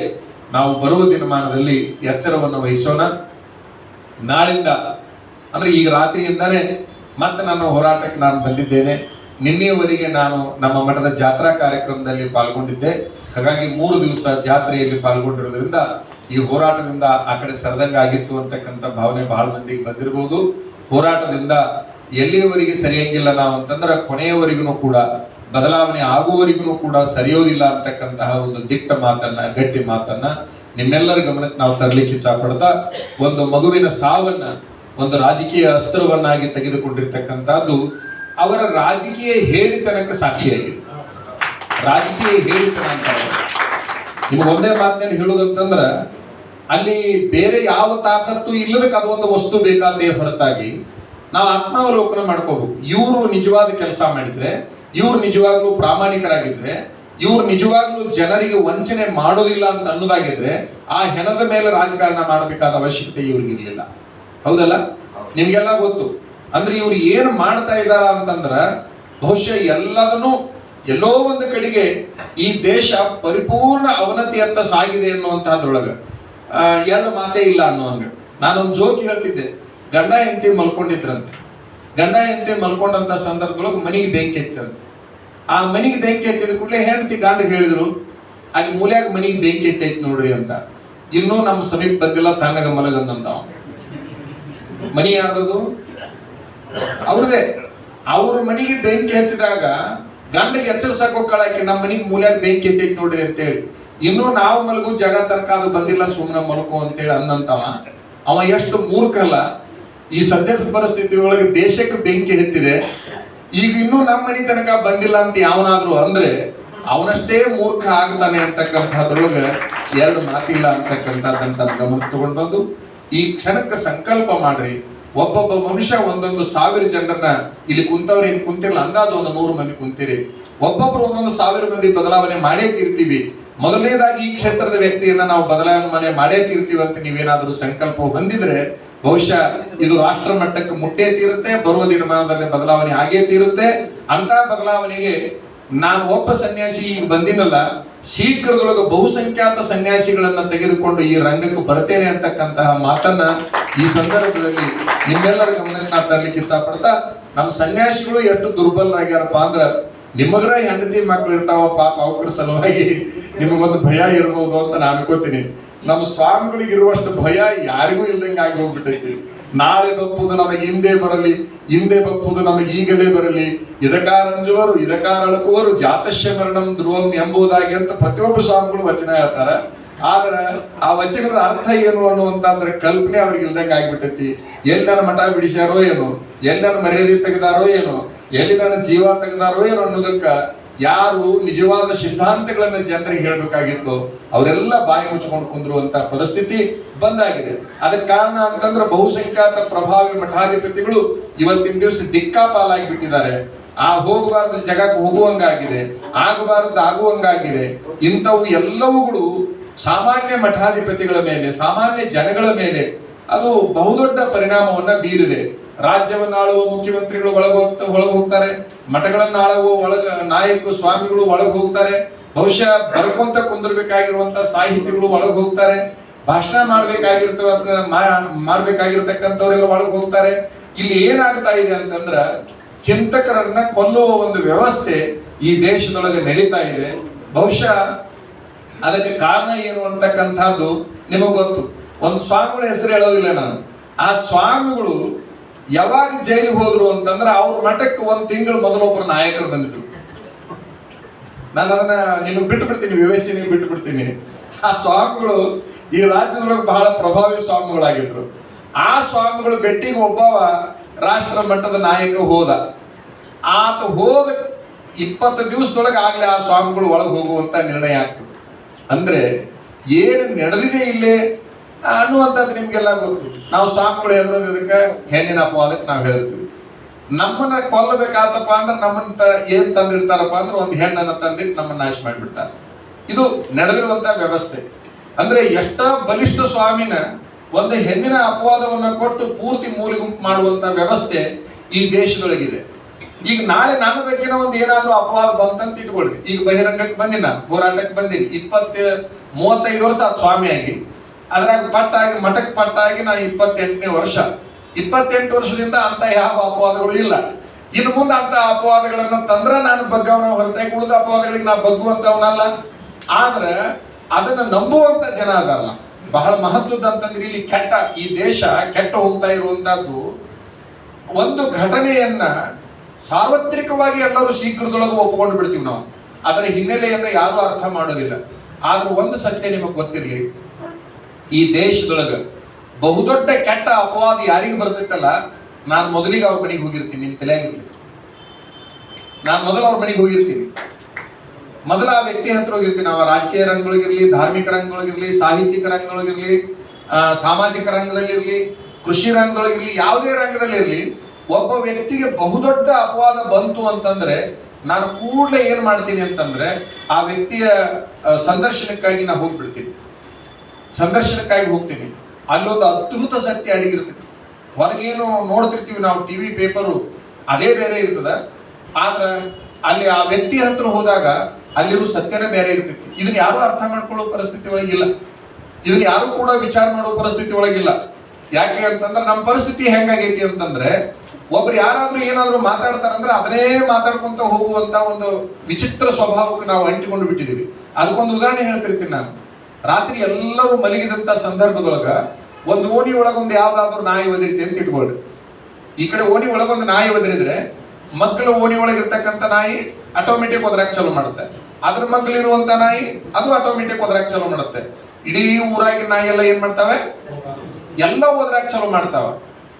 ನಾವು ಬರುವ ದಿನಮಾನದಲ್ಲಿ ಎಚ್ಚರವನ್ನು ವಹಿಸೋಣ. ನಾಳಿಂದ, ಅಂದ್ರೆ ಈಗ ರಾತ್ರಿಯಿಂದಲೇ ಮತ್ತೆ ನನ್ನ ಹೋರಾಟಕ್ಕೆ ನಾನು ಬಂದಿದ್ದೇನೆ. ನಿನ್ನೆಯವರೆಗೆ ನಾನು ನಮ್ಮ ಮಠದ ಜಾತ್ರಾ ಕಾರ್ಯಕ್ರಮದಲ್ಲಿ ಪಾಲ್ಗೊಂಡಿದ್ದೆ. ಹಾಗಾಗಿ ಮೂರು ದಿವಸ ಜಾತ್ರೆಯಲ್ಲಿ ಪಾಲ್ಗೊಂಡಿರೋದ್ರಿಂದ ಈ ಹೋರಾಟದಿಂದ ಆ ಕಡೆ ಸರದಂಗ ಆಗಿತ್ತು ಅಂತಕ್ಕಂಥ ಭಾವನೆ ಬಹಳ ಮಂದಿಗೆ ಬಂದಿರಬಹುದು. ಹೋರಾಟದಿಂದ ಎಲ್ಲಿಯವರೆಗೆ ಸರಿಯಂಗಿಲ್ಲ ನಾವು ಅಂತಂದ್ರೆ ಕೊನೆಯವರೆಗೂ ಕೂಡ, ಬದಲಾವಣೆ ಆಗುವವರೆಗೂ ಕೂಡ ಸರಿಯೋದಿಲ್ಲ ಅಂತಕ್ಕಂತಹ ಒಂದು ದಿಟ್ಟ ಮಾತನ್ನ, ಗಟ್ಟಿ ಮಾತನ್ನ ನಿಮ್ಮೆಲ್ಲರ ಗಮನಕ್ಕೆ ನಾವು ತರಲಿಕ್ಕೆ ಇಚ್ಛಪಡ್ತಾ, ಒಂದು ಮಗುವಿನ ಸಾವನ್ನ, ಒಂದು ರಾಜಕೀಯ ಅಸ್ತ್ರವನ್ನಾಗಿ ತೆಗೆದುಕೊಂಡಿರ್ತಕ್ಕಂಥದ್ದು ಅವರ ರಾಜಕೀಯ ಹೇಳಿತನಕ್ಕೆ ಸಾಕ್ಷಿಯಾಗಿ ರಾಜಕೀಯ ಹೇಳಿತನ ಅಂತ ನಿಮಗೆ ಒಂದೇ ಮಾತಿನಲ್ಲಿ ಹೇಳೋದಂತಂದ್ರೆ ಅಲ್ಲಿ ಬೇರೆ ಯಾವ ತಾಕತ್ತು ಇಲ್ಲದಕ್ಕೆ ಅದೊಂದು ವಸ್ತು ಬೇಕಾದೇ ಹೊರತಾಗಿ ನಾವು ಆತ್ಮಾವಲೋಕನ ಮಾಡ್ಕೋಬೇಕು. ಇವರು ನಿಜವಾದ ಕೆಲಸ ಮಾಡಿದ್ರೆ, ಇವ್ರು ನಿಜವಾಗ್ಲೂ ಪ್ರಾಮಾಣಿಕರಾಗಿದ್ರೆ, ಇವ್ರು ನಿಜವಾಗ್ಲೂ ಜನರಿಗೆ ವಂಚನೆ ಮಾಡೋದಿಲ್ಲ ಅಂತ ಅನ್ನೋದಾಗಿದ್ರೆ, ಆ ಹೆಣದ ಮೇಲೆ ರಾಜಕಾರಣ ಮಾಡಬೇಕಾದ ಅವಶ್ಯಕತೆ ಇವ್ರಿಗೆ ಇರ್ಲಿಲ್ಲ. ಹೌದಲ್ಲ? ನಿಮ್ಗೆಲ್ಲ ಗೊತ್ತು. ಅಂದ್ರೆ ಇವ್ರು ಏನು ಮಾಡ್ತಾ ಇದ್ದಾರ ಅಂತಂದ್ರ ಬಹುಶಃ ಎಲ್ಲದನ್ನು ಎಲ್ಲೋ ಒಂದು ಕಡೆಗೆ ಈ ದೇಶ ಪರಿಪೂರ್ಣ ಅವನತಿಯತ್ತ ಸಾಗಿದೆ ಅನ್ನುವಂತಹದ್ರೊಳಗ ಎರಡು ಮಾತೇ ಇಲ್ಲ ಅನ್ನುವಂಗ ನಾನೊಂದು ಜೋಕ್ ಹೇಳ್ತಿದ್ದೆ. ಗಂಡ, ಹೆಂಡತಿ ಮಲ್ಕೊಂಡಿದ್ರಂತೆ. ಗಂಡ, ಹೆಂಡತಿ ಮಲ್ಕೊಂಡಂತ ಸಂದರ್ಭದೊಳಗೆ ಮನೆಗೆ ಬೆಂಕಿ ಎತ್ತಂತೆ ಆ ಮನೆಗೆ ಬೆಂಕಿ ಎತ್ತಿದ ಕೂಡಲೇ ಹೆಂಡತಿ ಗಂಡ ಹೇಳಿದ್ರು, ಅಲ್ಲಿ ಮೂಲ್ಯಾಗ ಮನೆಗೆ ಬೆಂಕಿ ಎತ್ತೈತಿ ನೋಡ್ರಿ ಅಂತ. ಇನ್ನೂ ನಮ್ಮ ಸಮೀಪ ಬಂದಿಲ್ಲ, ತಣ್ಣಗ ಮಲಗಂದಂತ. ಮನಿ ಯಾರ್ದದು? ಅವ್ರದೇ, ಅವ್ರ ಮನೆಗೆ ಬೆಂಕಿ ಹತ್ತಿದಾಗ ಗಂಡಗೆ ಎಚ್ಚರಿಸಕ್ ಹೋಗ್ಕಳಾಕಿ ನಮ್ಮ ಮನೆಗೆ ಮೂಲ್ಯಾಗ ಬೆಂಕಿ ಎತ್ತೈತಿ ನೋಡ್ರಿ ಅಂತೇಳಿ. ಇನ್ನೂ ನಾವು ಮಲಗು, ಜಗ ತನಕ ಅದು ಬಂದಿಲ್ಲ ಸುಮ್ಮನೆ ಮಲ್ಕೋ ಅಂತೇಳಿ ಅನ್ನಂತವ ಅವ ಎಷ್ಟು ಮೂರ್ಖಲ್ಲ. ಈ ಸದ್ಯದ ಪರಿಸ್ಥಿತಿ ಒಳಗೆ ದೇಶಕ್ಕೆ ಬೆಂಕಿ ಹತ್ತಿದೆ. ಈಗ ಇನ್ನೂ ನಮ್ಮ ಮನೆ ತನಕ ಬಂದಿಲ್ಲ ಅಂತ ಯಾವನಾದ್ರೂ ಅಂದ್ರೆ, ಅವನಷ್ಟೇ ಮೂರ್ಖ ಆಗ್ತಾನೆ ಅಂತಕ್ಕಂಥದ್ರೊಳಗೆ ಎರಡು ಮಾತಿಲ್ಲ ಅಂತಕ್ಕಂಥದ್ದನ್ನ ಗಮನ ತಗೊಂಡು ಬಂದು, ಈ ಕ್ಷಣಕ್ಕೆ ಸಂಕಲ್ಪ ಮಾಡ್ರಿ. ಒಬ್ಬೊಬ್ಬ ಮನುಷ್ಯ ಒಂದೊಂದು ಸಾವಿರ ಜನರನ್ನ ಇಲ್ಲಿ ಕುಂತವ್ರು ಏನ್ ಕುಂತಿರಲ್ಲ ಅಂದಾಜು ಒಂದು ನೂರು ಮಂದಿ ಕುಂತೀರಿ. ಒಬ್ಬೊಬ್ರು ಒಂದೊಂದು ಸಾವಿರ ಮಂದಿ ಬದಲಾವಣೆ ಮಾಡೇ ತೀರ್ತೀವಿ. ಮೊದಲನೇದಾಗಿ ಈ ಕ್ಷೇತ್ರದ ವ್ಯಕ್ತಿಯನ್ನ ನಾವು ಬದಲಾವಣೆ ಮಾಡೇ ತೀರ್ತೀವಿ ಅಂತ ನೀವೇನಾದ್ರೂ ಸಂಕಲ್ಪ ಹೊಂದಿದ್ರೆ, ಬಹುಶಃ ಇದು ರಾಷ್ಟ್ರ ಮಟ್ಟಕ್ಕೆ ಮುಟ್ಟೇ ತೀರುತ್ತೆ, ಬರುವ ದಿನಮಾನದಲ್ಲಿ ಬದಲಾವಣೆ ಆಗೇ ತೀರುತ್ತೆ. ಅಂತ ಬದಲಾವಣೆಗೆ ನಾನು ಒಬ್ಬ ಸನ್ಯಾಸಿ ಈಗ ಬಂದಿನಲ್ಲ, ಶೀಘ್ರದೊಳಗೆ ಬಹುಸಂಖ್ಯಾತ ಸನ್ಯಾಸಿಗಳನ್ನ ತೆಗೆದುಕೊಂಡು ಈ ರಂಗಕ್ಕೆ ಬರ್ತೇನೆ ಅಂತಕ್ಕಂತಹ ಮಾತನ್ನ ಈ ಸಂದರ್ಭದಲ್ಲಿ ನಿಮ್ಮೆಲ್ಲರ ಗಮನಕ್ಕೆ ತರಲಿಕ್ಕೆ ಇಷ್ಟಪಡ್ತಾ ನಮ್ಮ ಸನ್ಯಾಸಿಗಳು ಎಷ್ಟು ದುರ್ಬಲರಾಗ್ಯಾರಪ್ಪ ಅಂದ್ರ ನಿಮಗರ ಹೆಂಡತಿ ಮಕ್ಳು ಇರ್ತಾವ, ಪಾಪ ಅವಕ್ರ ಸಲುವಾಗಿ ನಿಮಗೊಂದು ಭಯ ಇರ್ಬೋದು ಅಂತ ನಾನು ಅನ್ಕೋತೀನಿ. ನಮ್ಮ ಸ್ವಾಮಿಗಳಿಗೆ ಇರುವಷ್ಟು ಭಯ ಯಾರಿಗೂ ಇಲ್ದಂಗೆ ಆಗಿ ಹೋಗ್ಬಿಟ್ಟೈತಿ. ನಾಳೆ ಬಪ್ಪುದು ನಮಗೆ ಹಿಂದೆ ಬರಲಿ, ಹಿಂದೆ ಬಪ್ಪುದು ನಮಗೆ ಈಗಲೇ ಬರಲಿ. ಇದಕಾರಂಜುವರು ಇದಕಾರ ಅಳಕುವರು, ಜಾತಶ್ಯ ಮರಣಂ ಧ್ರುವಂ ಎಂಬುದಾಗಿ ಅಂತ ಪ್ರತಿಯೊಬ್ಬ ಸ್ವಾಮಿಗಳು ವಚನ ಹೇಳ್ತಾರೆ. ಆದ್ರೆ ಆ ವಚನದ ಅರ್ಥ ಏನು ಅನ್ನುವಂತ ಅಂದ್ರೆ ಕಲ್ಪನೆ ಅವ್ರಿಗೆ ಇಲ್ದಂಗೆ ಆಗ್ಬಿಟ್ಟೈತಿ. ಎಲ್ಲಿ ನನ್ನ ಮಠ ಬಿಡಿಸ್ಯಾರೋ ಏನು, ಎಲ್ಲಿ ನನ್ನ ಮರ್ಯಾದೆ ತೆಗೆದಾರೋ ಏನು, ಎಲ್ಲಿ ನನ್ನ ಜೀವ ತೆಗೆದಾರೋ ಏನು ಅನ್ನೋದಕ್ಕ ಯಾರು ನಿಜವಾದ ಸಿದ್ಧಾಂತಗಳನ್ನು ಜನರಿಗೆ ಹೇಳಬೇಕಾಗಿತ್ತು ಅವರೆಲ್ಲ ಬಾಯಿ ಮುಚ್ಚಿಕೊಂಡು ಕುಂದಿರುವಂತ ಪರಿಸ್ಥಿತಿ ಬಂದಾಗಿದೆ. ಅದಕ್ಕೆ ಕಾರಣ ಅಂತಂದ್ರೆ ಬಹುಸಂಖ್ಯಾತ ಪ್ರಭಾವಿ ಮಠಾಧಿಪತಿಗಳು ಇವತ್ತಿನ ದಿವಸ ದಿಕ್ಕಾಪಾಲಾಗಿ ಬಿಟ್ಟಿದ್ದಾರೆ ಆ ಹೋಗಬಾರ್ದು ಜಗಕ್ಕೆ ಹೋಗುವಂಗಾಗಿದೆ, ಆಗಬಾರದು ಆಗುವಂಗಾಗಿದೆ. ಇಂಥವು ಎಲ್ಲವುಗಳು ಸಾಮಾನ್ಯ ಮಠಾಧಿಪತಿಗಳ ಮೇಲೆ, ಸಾಮಾನ್ಯ ಜನಗಳ ಮೇಲೆ ಅದು ಬಹುದೊಡ್ಡ ಪರಿಣಾಮವನ್ನ ಬೀರಿದೆ. ರಾಜ್ಯವನ್ನ ಆಳುವ ಮುಖ್ಯಮಂತ್ರಿಗಳು ಒಳಗೆ ಹೋಗ್ತಾ ಮಠಗಳನ್ನ ಆಳಗೋ ಒಳಗ ನಾಯಕ ಸ್ವಾಮಿಗಳು ಒಳಗೆ ಹೋಗ್ತಾರೆ. ಬಹುಶಃ ಬರ್ಕೊಂತ ಕುಂದಿರ್ಬೇಕಾಗಿರುವಂತ ಸಾಹಿತಿಗಳು ಒಳಗೆ ಹೋಗ್ತಾರೆ. ಭಾಷಣ ಮಾಡ್ಬೇಕಾಗಿರ್ತ ಮಾಡ್ಬೇಕಾಗಿರ್ತಕ್ಕಂಥವ್ರೆಲ್ಲ ಒಳಗೆ ಹೋಗ್ತಾರೆ. ಇಲ್ಲಿ ಏನಾಗ್ತಾ ಇದೆ ಅಂತಂದ್ರ ಚಿಂತಕರನ್ನ ಕೊಲ್ಲುವ ಒಂದು ವ್ಯವಸ್ಥೆ ಈ ದೇಶದೊಳಗೆ ನಡೀತಾ ಇದೆ. ಬಹುಶಃ ಅದಕ್ಕೆ ಕಾರಣ ಏನು ಅಂತಕ್ಕಂಥದ್ದು ನಿಮಗೆ ಗೊತ್ತು. ಒಂದು ಸ್ವಾಮಿಗಳ ಹೆಸರು ಹೇಳೋದಿಲ್ಲ ನಾನು. ಆ ಸ್ವಾಮಿಗಳು ಯಾವಾಗ ಜೈಲಿಗೆ ಹೋದ್ರು ಅಂತಂದ್ರೆ ಅವ್ರ ಮಠಕ್ಕೆ ಒಂದು ತಿಂಗಳು ಮೊದಲು ಒಬ್ಬರು ನಾಯಕರು ಬಂದಿದ್ರು. ನಾನು ಅದನ್ನ ನಿನ್ನ ಬಿಟ್ಟು ಬಿಡ್ತೀನಿ ವಿವೇಚನೆ ಬಿಟ್ಟು ಬಿಡ್ತೀನಿ. ಆ ಸ್ವಾಮಿಗಳು ಈ ರಾಜ್ಯದೊಳಗೆ ಬಹಳ ಪ್ರಭಾವಿ ಸ್ವಾಮಿಗಳಾಗಿದ್ರು. ಆ ಸ್ವಾಮಿಗಳು ಬೆಟ್ಟಿಗೆ ಒಬ್ಬವ ರಾಷ್ಟ್ರ ಮಟ್ಟದ ನಾಯಕ ಹೋದ. ಆತ ಹೋದ ಇಪ್ಪತ್ತು ದಿವಸದೊಳಗೆ ಆಗ್ಲೇ ಆ ಸ್ವಾಮಿಗಳು ಒಳಗೆ ಹೋಗುವಂತ ನಿರ್ಣಯ ಆಗ್ತದೆ ಅಂದ್ರೆ ಏನು ನಡೆದಿದೆ ಇಲ್ಲೇ ಅನ್ನುವಂಥದ್ದು ನಿಮ್ಗೆಲ್ಲ ಗೊತ್ತು. ನಾವು ಸ್ವಾಮಿಗಳು ಹೆದರೋದು ಇದಕ್ಕೆ ಹೆಣ್ಣಿನ ಅಪವಾದಕ್ಕೆ ನಾವು ಹೇಳ್ತೀವಿ. ನಮ್ಮನ್ನ ಕೊಲ್ಲಬೇಕಾತಪ್ಪ ಅಂದ್ರೆ ನಮ್ಮನ್ನ ಏನ್ ತಂದಿರ್ತಾರಪ್ಪ ಅಂದ್ರೆ ಒಂದು ಹೆಣ್ಣನ್ನ ತಂದಿಟ್ಟು ನಮ್ಮನ್ನ ನಾಶ ಮಾಡಿಬಿಡ್ತಾರೆ. ಇದು ನಡೆದಿರುವಂತ ವ್ಯವಸ್ಥೆ. ಅಂದ್ರೆ ಎಷ್ಟ ಬಲಿಷ್ಠ ಸ್ವಾಮಿನ ಒಂದು ಹೆಣ್ಣಿನ ಅಪವಾದವನ್ನ ಕೊಟ್ಟು ಪೂರ್ತಿ ಮೂಲಿಗುಂಪು ಮಾಡುವಂತ ವ್ಯವಸ್ಥೆ ಈ ದೇಶದೊಳಗಿದೆ. ಈಗ ನಾಳೆ ನನ್ನ ಬಗ್ಗೆನ ಒಂದು ಏನಾದ್ರೂ ಅಪವಾದ ಬಂತಂತ ಇಟ್ಕೊಳ್ಳಿ ಈಗ ಬಹಿರಂಗಕ್ಕೆ ಬಂದಿನ ಹೋರಾಟಕ್ಕೆ ಬಂದಿನಿ. ಇಪ್ಪತ್ತ, ಮೂವತ್ತೈದು ವರ್ಷ ಸ್ವಾಮಿ ಸ್ವಾಮಿಯಾಗಿ ಅದ್ರಾಗ ಪಟ್ಟಾಗಿ, ಮಠಕ್ಕೆ ಪಟ್ಟಾಗಿ ನಾನು ಇಪ್ಪತ್ತೆಂಟನೇ ವರ್ಷ. ಇಪ್ಪತ್ತೆಂಟು ವರ್ಷದಿಂದ ಅಂತ ಯಾವ ಅಪವಾದಗಳು ಇಲ್ಲ. ಇನ್ನು ಮುಂದೆ ಅಂತ ಅಪವಾದಗಳನ್ನ ತಂದ್ರೆ ನಾನು ಬಗ್ಗವನ ಹೊರತಾಗಿ ಕುಡಿದ ಅಪವಾದಗಳಿಗೆ ನಾ ಬಗ್ಗುವಂತವನಲ್ಲ ಆದ್ರೆ ಅದನ್ನ ನಂಬುವಂತ ಜನ ಅದಲ್ಲ ಬಹಳ ಮಹತ್ವದ ಅಂತಂದ್ರೆ ಇಲ್ಲಿ ಕೆಟ್ಟ, ಈ ದೇಶ ಕೆಟ್ಟ ಹೋಗ್ತಾ ಇರುವಂತಹದ್ದು ಒಂದು ಘಟನೆಯನ್ನ ಸಾರ್ವತ್ರಿಕವಾಗಿ ಎಲ್ಲರೂ ಶೀಘ್ರದೊಳಗೆ ಒಪ್ಕೊಂಡು ಬಿಡ್ತೀವಿ ನಾವು. ಅದರ ಹಿನ್ನೆಲೆಯನ್ನು ಯಾರು ಅರ್ಥ ಮಾಡೋದಿಲ್ಲ. ಆದ್ರೆ ಒಂದು ಸತ್ಯ ನಿಮಗೆ ಗೊತ್ತಿರಲಿ. ಈ ದೇಶದೊಳಗ ಬಹುದೊಡ್ಡ ಕೆಟ್ಟ ಅಪವಾದ ಯಾರಿಗೆ ಬರ್ತೈತಲ್ಲ ನಾನು ಮೊದಲಿಗೆ ಅವ್ರ ಮನೆಗೆ ಹೋಗಿರ್ತೀನಿ, ನಿಮ್ ತಲೆಯಾಗಿರ್ಲಿ ನಾನು ಮೊದಲು ಅವ್ರ ಮನೆಗೆ ಹೋಗಿರ್ತೀನಿ. ಮೊದಲ ಆ ವ್ಯಕ್ತಿ ಹತ್ರ ಹೋಗಿರ್ತೀನಿ, ನಾವು ರಾಜಕೀಯ ರಂಗಗಳಿಗಿರ್ಲಿ ಧಾರ್ಮಿಕ ರಂಗಗಳಿಗಿರ್ಲಿ ಸಾಹಿತ್ಯಿಕ ರಂಗಗಳಿಗಿರ್ಲಿ ಸಾಮಾಜಿಕ ರಂಗದಲ್ಲಿರಲಿ ಕೃಷಿ ರಂಗದೊಳಗಿರ್ಲಿ ಯಾವುದೇ ರಂಗದಲ್ಲಿರಲಿ ಒಬ್ಬ ವ್ಯಕ್ತಿಗೆ ಬಹುದೊಡ್ಡ ಅಪವಾದ ಬಂತು ಅಂತಂದ್ರೆ, ನಾನು ಕೂಡಲೇ ಏನ್ ಮಾಡ್ತೀನಿ ಅಂತಂದ್ರೆ, ಆ ವ್ಯಕ್ತಿಯ ಸಂದರ್ಶನಕ್ಕಾಗಿ ನಾ ಹೋಗ್ಬಿಡ್ತೀನಿ. ಸಂದರ್ಶನಕ್ಕಾಗಿ ಹೋಗ್ತೀನಿ ಅಲ್ಲೊಂದು ಅದ್ಭುತ ಸತ್ಯ ಅಡಗಿರ್ತೈತಿ. ಹೊರಗೇನು ನೋಡ್ತಿರ್ತೀವಿ ನಾವು ಟಿ ವಿ ಪೇಪರು, ಅದೇ ಬೇರೆ ಇರ್ತದ. ಆದ್ರೆ ಅಲ್ಲಿ ಆ ವ್ಯಕ್ತಿ ಹತ್ರ ಹೋದಾಗ ಅಲ್ಲಿರೋ ಸತ್ಯನೇ ಬೇರೆ ಇರ್ತೈತಿ. ಇದನ್ನ ಯಾರು ಅರ್ಥ ಮಾಡ್ಕೊಳ್ಳೋ ಪರಿಸ್ಥಿತಿ ಒಳಗಿಲ್ಲ ಇದನ್ನ ಯಾರು ಕೂಡ ವಿಚಾರ ಮಾಡೋ ಪರಿಸ್ಥಿತಿ ಒಳಗಿಲ್ಲ ಯಾಕೆ ಅಂತಂದ್ರೆ ನಮ್ಮ ಪರಿಸ್ಥಿತಿ ಹೆಂಗಾಗೈತಿ ಅಂತಂದ್ರೆ, ಒಬ್ರು ಯಾರಾದ್ರೂ ಏನಾದ್ರೂ ಮಾತಾಡ್ತಾರಂದ್ರೆ ಅದನ್ನೇ ಮಾತಾಡ್ಕೊಂತ ಹೋಗುವಂತ ಒಂದು ವಿಚಿತ್ರ ಸ್ವಭಾವಕ್ಕೆ ನಾವು ಅಂಟಿಕೊಂಡು ಬಿಟ್ಟಿದೀವಿ ಅದಕ್ಕೊಂದು ಉದಾಹರಣೆ ಹೇಳ್ತಿರ್ತೀನಿ ನಾನು. ರಾತ್ರಿ ಎಲ್ಲರೂ ಮಲಗಿದಂಥ ಸಂದರ್ಭದೊಳಗ ಒಂದು ಓಣಿ ಒಳಗೊಂದು ಯಾವ್ದಾದ್ರು ನಾಯಿ ಒದರಿತಿ ಅಂತ ಇಟ್ಕೊಳ್ಳಿ ಈ ಕಡೆ ಓಣಿ ಒಳಗೊಂದು ನಾಯಿ ಒದರಿದ್ರೆ ಮಕ್ಕಳು ಓಣಿ ಒಳಗಿರ್ತಕ್ಕಂಥ ನಾಯಿ ಆಟೋಮೆಟಿಕ್ ಒದರಾಕ್ ಚಾಲೂ ಮಾಡುತ್ತೆ. ಅದ್ರ ಮಕ್ಕಳಿರುವಂತ ನಾಯಿ ಅದು ಆಟೋಮೆಟಿಕ್ ಒದರಾಕ್ ಚಾಲೂ ಮಾಡುತ್ತೆ. ಇಡೀ ಊರಾಗಿನ ನಾಯಿ ಎಲ್ಲ ಏನ್ ಮಾಡ್ತಾವೆ? ಎಲ್ಲ ಓದ್ರಾಕ್ ಚಾಲೂ ಮಾಡ್ತಾವ.